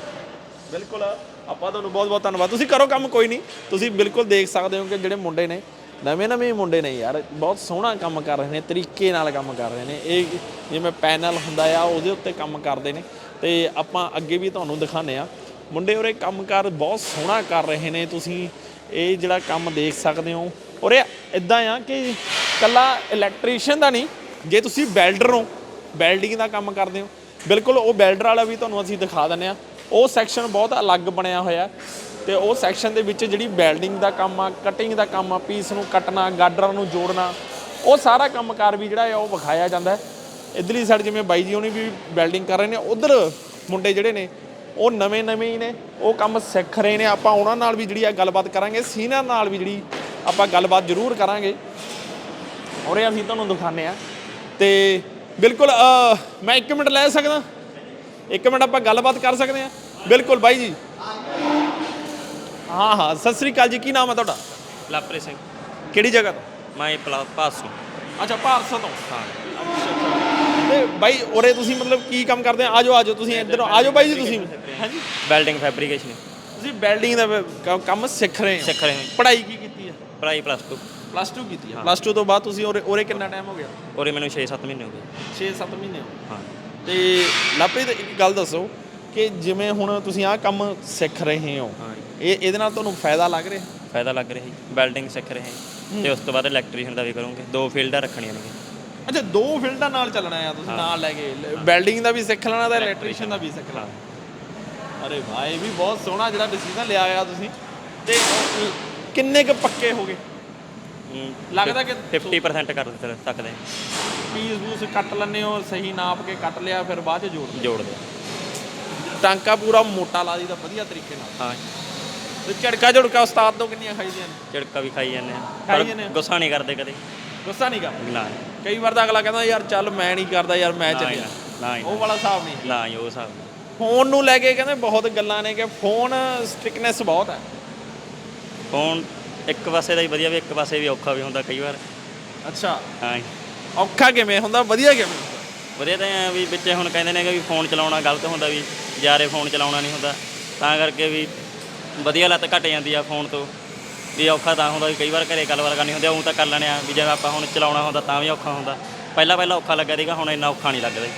ਬਿਲਕੁਲ। ਆਪਾਂ ਤੁਹਾਨੂੰ ਬਹੁਤ ਬਹੁਤ ਧੰਨਵਾਦ। ਤੁਸੀਂ ਕਰੋ ਕੰਮ ਕੋਈ ਨਹੀਂ ਤੁਸੀਂ ਬਿਲਕੁਲ ਦੇਖ ਸਕਦੇ ਹੋ ਕਿ ਜਿਹੜੇ ਮੁੰਡੇ ਨੇ ਨਵੇਂ ਨਵੇਂ ਮੁੰਡੇ ਨੇ ਯਾਰ। ਬਹੁਤ ਸੋਹਣਾ ਕੰਮ ਕਰ ਰਹੇ ਨੇ ਤਰੀਕੇ ਨਾਲ ਕੰਮ ਕਰ ਰਹੇ ਨੇ। ਇਹ ਜਿਵੇਂ ਪੈਨਲ ਹੁੰਦਾ ਆ ਉਹਦੇ ਉੱਤੇ ਕੰਮ ਕਰਦੇ ਨੇ। ਤੇ ਆਪਾਂ ਅੱਗੇ ਵੀ ਤੁਹਾਨੂੰ ਦਿਖਾਣੇ ਆ ਮੁੰਡੇ ਉਰੇ ਕੰਮਕਾਰ ਬਹੁਤ ਸੋਹਣਾ ਕਰ ਰਹੇ ਨੇ, ਤੁਸੀਂ ਇਹ ਜਿਹੜਾ ਕੰਮ ਦੇਖ ਸਕਦੇ ਹੋ। ਔਰ ਇਹ ਇਦਾਂ ਆ ਕਿ ਕੱਲਾ ਇਲੈਕਟ੍ਰੀਸ਼ੀਅਨ ਦਾ ਨਹੀਂ, ਜੇ ਤੁਸੀਂ ਵੈਲਡਰ ਹੋ ਵੈਲਡਿੰਗ ਦਾ ਕੰਮ ਕਰਦੇ ਹੋ, ਬਿਲਕੁਲ ਉਹ ਵੈਲਡਰ ਵਾਲਾ ਵੀ ਤੁਹਾਨੂੰ ਅਸੀਂ ਦਿਖਾ ਦਿੰਨੇ ਆ ਉਹ ਸੈਕਸ਼ਨ ਬਹੁਤ ਅਲੱਗ ਬਣਿਆ ਹੋਇਆ ਤੇ ਉਹ ਸੈਕਸ਼ਨ ਦੇ ਵਿੱਚ ਜਿਹੜੀ ਵੈਲਡਿੰਗ ਦਾ ਕੰਮ ਆ ਕਟਿੰਗ ਦਾ ਕੰਮ ਆ ਪੀਸ ਨੂੰ ਕੱਟਣਾ ਗਾਡਰਾਂ ਨੂੰ ਜੋੜਨਾ, ਉਹ ਸਾਰਾ ਕੰਮਕਾਰ ਵੀ ਜਿਹੜਾ ਆ ਉਹ ਵਿਖਾਇਆ ਜਾਂਦਾ ਹੈ। ਇਧਰਲੀ ਸਾਈਡ ਜਿਵੇਂ ਬਾਈ ਜੀ ਹੋਣੀ ਵੀ ਵੈਲਡਿੰਗ ਕਰ ਰਹੇ ਨੇ ਉਧਰ ਮੁੰਡੇ ਜਿਹੜੇ ਨੇ ਉਹ ਨਵੇਂ ਨਵੇਂ ਹੀ ਨੇ ਉਹ ਕੰਮ ਸਿੱਖ ਰਹੇ ਨੇ। ਆਪਾਂ ਉਹਨਾਂ ਨਾਲ ਵੀ ਜਿਹੜੀ ਆ ਗੱਲਬਾਤ ਕਰਾਂਗੇ ਸੀਨੀਅਰ ਨਾਲ ਵੀ ਜਿਹੜੀ ਆਪਾਂ ਗੱਲਬਾਤ ਜ਼ਰੂਰ ਕਰਾਂਗੇ। ਔਰ ਇਹ ਅਸੀਂ ਤੁਹਾਨੂੰ ਦਿਖਾਣੇ ਆ ਤੇ ਬਿਲਕੁਲ ਮੈਂ 1 ਮਿੰਟ ਲੈ ਸਕਦਾ? 1 ਮਿੰਟ ਆਪਾਂ ਗੱਲਬਾਤ ਕਰ ਸਕਦੇ ਆ ਬਿਲਕੁਲ ਬਾਈ ਜੀ। ਹਾਂ ਹਾਂ ਸਤਿ ਸ੍ਰੀ ਅਕਾਲ ਜੀ ਕੀ ਨਾਮ ਹੈ ਤੁਹਾਡਾ? ਲਾਪਰੇ ਸਿੰਘ। ਕਿਹੜੀ ਜਗ੍ਹਾ ਤੋਂ? ਮੈਂ ਪਾਸ ਅੱਛਾ ਭਾਰਸਾ ਤੋਂ। ਹਾਂ। ਤੇ ਬਾਈ ਉਰੇ ਤੁਸੀਂ ਮਤਲਬ ਕੀ ਕੰਮ ਕਰਦੇ ਆ ਆਜੋ ਆਜੋ ਤੁਸੀਂ ਇੱਧਰ ਆਜੋ ਬਾਈ ਜੀ ਤੁਸੀਂ। ਹਾਂਜੀ ਵੈਲਡਿੰਗ ਫੈਬਰੀਕੇਸ਼ਨ ਤੁਸੀਂ ਵੈਲਡਿੰਗ ਦਾ ਕ- ਕੰਮ ਸਿੱਖ ਰਹੇ ਹੋ? ਸਿੱਖ ਰਹੇ ਹਾਂ ਪੜ੍ਹਾਈ ਕੀ ਕੀਤੀ ਹੈ ਪੜ੍ਹਾਈ ਪਲੱਸ 2 ਪਲੱਸ 2 ਕੀਤੀ ਹੈ ਪਲੱਸ 2 ਤੋਂ ਬਾਅਦ ਤੁਸੀਂ ਉਰੇ ਉਰੇ ਕਿੰਨਾ ਟਾਈਮ ਹੋ ਗਿਆ? ਔਰੇ ਮੈਨੂੰ 6-7 ਮਹੀਨੇ ਹੋ ਗਏ। 6-7 ਮਹੀਨੇ ਹੋ ਹਾਂ। ਤੇ ਲਾਪੇ ਇੱਕ ਗੱਲ ਦੱਸੋ ਕਿ ਜਿਵੇਂ ਹੁਣ ਤੁਸੀਂ ਆਹ ਕੰਮ ਸਿੱਖ ਰਹੇ ਹੋ ਹਾਂ ਇਹ ਇਹਦੇ ਨਾਲ ਤੁਹਾਨੂੰ ਫਾਇਦਾ ਲੱਗ ਰਿਹਾ? ਫਾਇਦਾ ਲੱਗ ਰਿਹਾ ਜੀ। ਵੈਲਡਿੰਗ ਸਿੱਖ ਰਹੇ ਹਾਂ ਤੇ ਉਸ ਤੋਂ ਬਾਅਦ ਇਲੈਕਟ੍ਰੀਸ਼ੀਅਨ ਦਾ ਵੀ ਕਰੂੰਗੇ। ਦੋ ਫੀਲਡਾਂ ਰੱਖਣੀਆਂ ਨੇ। ਅੱਛਾ ਦੋ ਫੀਲਡਾਂ ਨਾਲ ਚੱਲਣਾ ਆ ਤੁਸੀਂ ਨਾਲ ਲੈ ਕੇ। ਵੈਲਡਿੰਗ ਦਾ ਵੀ ਸਿੱਖ ਲੈਣਾ ਤੇ ਇਲੈਕਟ੍ਰੀਸ਼ੀਅਨ ਦਾ ਵੀ ਸਿੱਖ ਲੈਣਾ। ਅਰੇ ਵਾਹ ਇਹ ਵੀ ਬਹੁਤ ਸੋਹਣਾ ਜਿਹੜਾ ਡਿਸੀਜਨ ਲਿਆ ਆ ਤੁਸੀਂ। ਤੇ ਕਿੰਨੇ ਕੁ ਪੱਕੇ ਹੋ ਗਏ? ਲੱਗਦਾ ਕਿ 50% ਕਰ ਸਕਦੇ ਪੀਸ ਪੂਸ ਕੱਟ ਲੈਂਦੇ ਹੋ ਸਹੀ ਨਾਪ ਕੇ ਕੱਟ ਲਿਆ ਫਿਰ ਬਾਅਦ ਚ ਜੋੜ। ਜੋੜ ਦੇ ਟਾਂਕਾ ਪੂਰਾ ਮੋਟਾ ਲਾ ਦੀਦਾ ਵਧੀਆ ਤਰੀਕੇ ਨਾਲ। ਹਾਂ। ਤੇ ਝੜਕਾ ਝੜਕਾ ਉਸਤਾਦ ਤੋਂ ਕਿੰਨੀਆਂ ਖਾਈਦੀਆਂ ਨੇ? ਝੜਕਾ ਵੀ ਖਾਈ ਜਾਂਦੇ ਆ। ਖਾਈ ਪਰ ਜਾਂਦੇ ਆ। ਗੁੱਸਾ ਨਹੀਂ ਕਰਦੇ ਕਦੇ। ਗੁੱਸਾ ਨਹੀਂ ਕਰਦਾ ਨਾ। ਕਈ ਵਾਰ ਤਾਂ ਅਗਲਾ ਕਹਿੰਦਾ ਯਾਰ ਚੱਲ ਮੈਂ ਨਹੀਂ ਕਰਦਾ ਯਾਰ ਮੈਂ ਨਾ ਚੱਲਿਆ। ਨਾ ਉਹ ਵਾਲਾ ਹਿਸਾਬ ਨਹੀਂ। ਨਾ ਉਹ ਹਿਸਾਬ। ਫੋਨ ਨੂੰ ਲੈ ਕੇ ਕਹਿੰਦੇ ਬਹੁਤ ਗੱਲਾਂ ਨੇ ਕਿ ਫੋਨ ਸਟ੍ਰਿਕਨੈਸ ਬਹੁਤ ਹੈ। ਫੋਨ ਇੱਕ ਪਾਸੇ ਦਾ ਹੀ ਵਧੀਆ ਵੀ ਇੱਕ ਪਾਸੇ ਵੀ ਔਖਾ ਵੀ ਹੁੰਦਾ ਕਈ ਵਾਰ। ਅੱਛਾ। ਹਾਂ ਜੀ। ਔਖਾ ਕਿਵੇਂ ਹੁੰਦਾ? ਵਧੀਆ ਕਿਵੇਂ? ਵਧੀਆ ਤਾਂ ਐਂ ਵੀ ਵਿੱਚੇ ਹੁਣ ਕਹਿੰਦੇ ਨੇ ਕਿ ਵੀ ਫੋਨ ਚਲਾਉਣਾ ਗਲਤ ਹੁੰਦਾ ਵੀ ਜਾਰੇ ਫੋਨ ਚਲਾਉਣਾ ਨਹੀਂ ਹੁੰਦਾ। ਤਾਂ ਕਰਕੇ ਵੀ ਵਧੀਆ ਲੱਤ ਘਟ ਜਾਂਦੀ ਆ ਫੋਨ ਤੋਂ। ਵੀ ਔਖਾ ਤਾਂ ਹੁੰਦਾ ਵੀ ਕਈ ਵਾਰ ਘਰੇ ਗੱਲਬਾਤ ਕਰਨੀ ਹੁੰਦੀ ਆ ਉਹ ਤਾਂ ਕਰ ਲੈਣੇ ਆ ਵੀ ਜੇ ਆਪਾਂ ਹੁਣ ਚਲਾਉਣਾ ਹੁੰਦਾ ਤਾਂ ਵੀ ਔਖਾ ਹੁੰਦਾ। ਪਹਿਲਾਂ ਪਹਿਲਾਂ ਔਖਾ ਲੱਗਿਆ ਸੀਗਾ ਹੁਣ ਇੰਨਾ ਔਖਾ ਨਹੀਂ ਲੱਗਦਾ ਜੀ।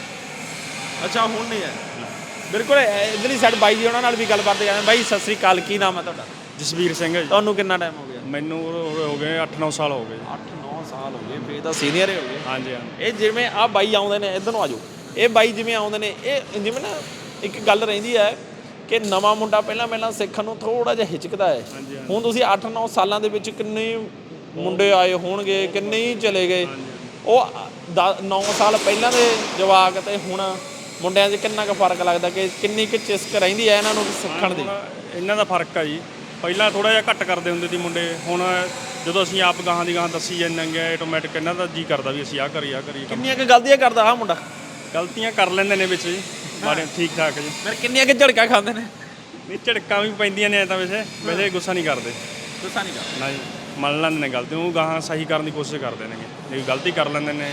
ਅੱਛਾ ਹੁਣ ਨਹੀਂ ਹੈ। ਬਿਲਕੁਲ ਇਧਰਲੀ ਸਾਈਡ ਬਾਈ ਜੀ ਉਹਨਾਂ ਨਾਲ ਵੀ ਗੱਲ ਕਰਦੇ ਜਾਂਦੇ ਬਾਈ ਸਤਿ ਸ੍ਰੀ ਅਕਾਲ ਕੀ ਨਾਮ ਹੈ ਤੁਹਾਡਾ? ਜਸਵੀਰ ਸਿੰਘ ਹੈ ਜੀ। ਤੁਹਾਨੂੰ ਕਿੰਨਾ ਟਾਈਮ ਹੋ ਗਿਆ? ਮੈਨੂੰ ਹੋ ਹੋ ਗਏ 8-9 ਸਾਲ ਹੋ ਗਏ ਜੀ। 8-9 ਸਾਲ ਹੋ ਗਏ ਫੇਰ ਤਾਂ ਸੀਨੀਅਰ ਹੀ ਹੋ ਗਏ। ਹਾਂਜੀ ਹਾਂਜੀ। ਇਹ ਜਿਵੇਂ ਆ ਬਾਈ ਆਉਂਦੇ ਨੇ ਇਧਰ ਨੂੰ ਆਜੋ ਇਹ ਬਾਈ ਜਿਵੇਂ ਆਉਂਦੇ ਨੇ ਇਹ ਜਿਵੇਂ ਨਾ ਇੱਕ ਗੱਲ ਰਹਿੰਦੀ ਹੈ ਕਿ ਨਵਾਂ ਮੁੰਡਾ ਪਹਿਲਾਂ ਪਹਿਲਾਂ ਸਿੱਖਣ ਨੂੰ ਥੋੜਾ ਜਿਹਾ ਹਿਚਕਦਾ ਹੈ। ਹੁਣ ਤੁਸੀਂ 8-9 ਸਾਲਾਂ ਦੇ ਵਿੱਚ ਕਿੰਨੇ ਮੁੰਡੇ ਆਏ ਹੋਣਗੇ ਕਿੰਨੇ ਹੀ ਚਲੇ ਗਏ। ਉਹ 9 ਸਾਲ ਪਹਿਲਾਂ ਦੇ ਜਵਾਕ ਤੇ ਹੁਣ ਮੁੰਡਿਆਂ 'ਚ ਕਿੰਨਾ ਕੁ ਫ਼ਰਕ ਲੱਗਦਾ ਕਿ ਕਿੰਨੀ ਕੁ ਚਿਸਕ ਰਹਿੰਦੀ ਹੈ ਇਹਨਾਂ ਨੂੰ ਸਿੱਖਣ ਦੀ? ਇਹਨਾਂ ਦਾ ਫ਼ਰਕ ਆ ਜੀ। ਪਹਿਲਾਂ ਥੋੜਾ ਜਿਹਾ ਘੱਟ ਕਰਦੇ ਹੁੰਦੇ ਸੀ ਮੁੰਡੇ। ਹੁਣ ਜਦੋਂ ਅਸੀਂ ਆਪ ਗਾਹਾਂ ਦੀ ਗਾਹਾਂ ਦੱਸੀ ਜਾਂਦੇ ਆ ਆਟੋਮੈਟਿਕ ਇਹਨਾਂ ਦਾ ਜੀ ਕਰਦਾ ਵੀ ਅਸੀਂ ਆਹ ਕਰੀ ਆਹ ਕਰੀ ਕਿੰਨੀਆਂ ਕੁ ਗਲਤੀਆਂ ਕਰਦਾ ਆ ਮੁੰਡਾ? ਗਲਤੀਆਂ ਕਰ ਲੈਂਦੇ ਨੇ ਵਿੱਚ ਜੀ। ਮਾੜੇ ਠੀਕ ਠਾਕ ਜੀ। ਫਿਰ ਕਿੰਨੀਆਂ ਕੁ ਝੜਕਾ ਖਾਂਦੇ ਨੇ? ਨਹੀਂ ਝੜਕਾਂ ਵੀ ਪੈਂਦੀਆਂ ਨੇ ਐਂ ਤਾਂ ਵੈਸੇ ਵੈਸੇ ਗੁੱਸਾ ਨਹੀਂ ਕਰਦੇ। ਗੁੱਸਾ ਨਹੀਂ ਕਰਦਾ। ਨਾ ਜੀ ਮੰਨ ਲੈਂਦੇ ਨੇ ਗਲਤੀ ਉਹ ਗਾਹਾਂ ਸਹੀ ਕਰਨ ਦੀ ਕੋਸ਼ਿਸ਼ ਕਰਦੇ ਨੇ ਜੇ ਗਲਤੀ ਕਰ ਲੈਂਦੇ ਨੇ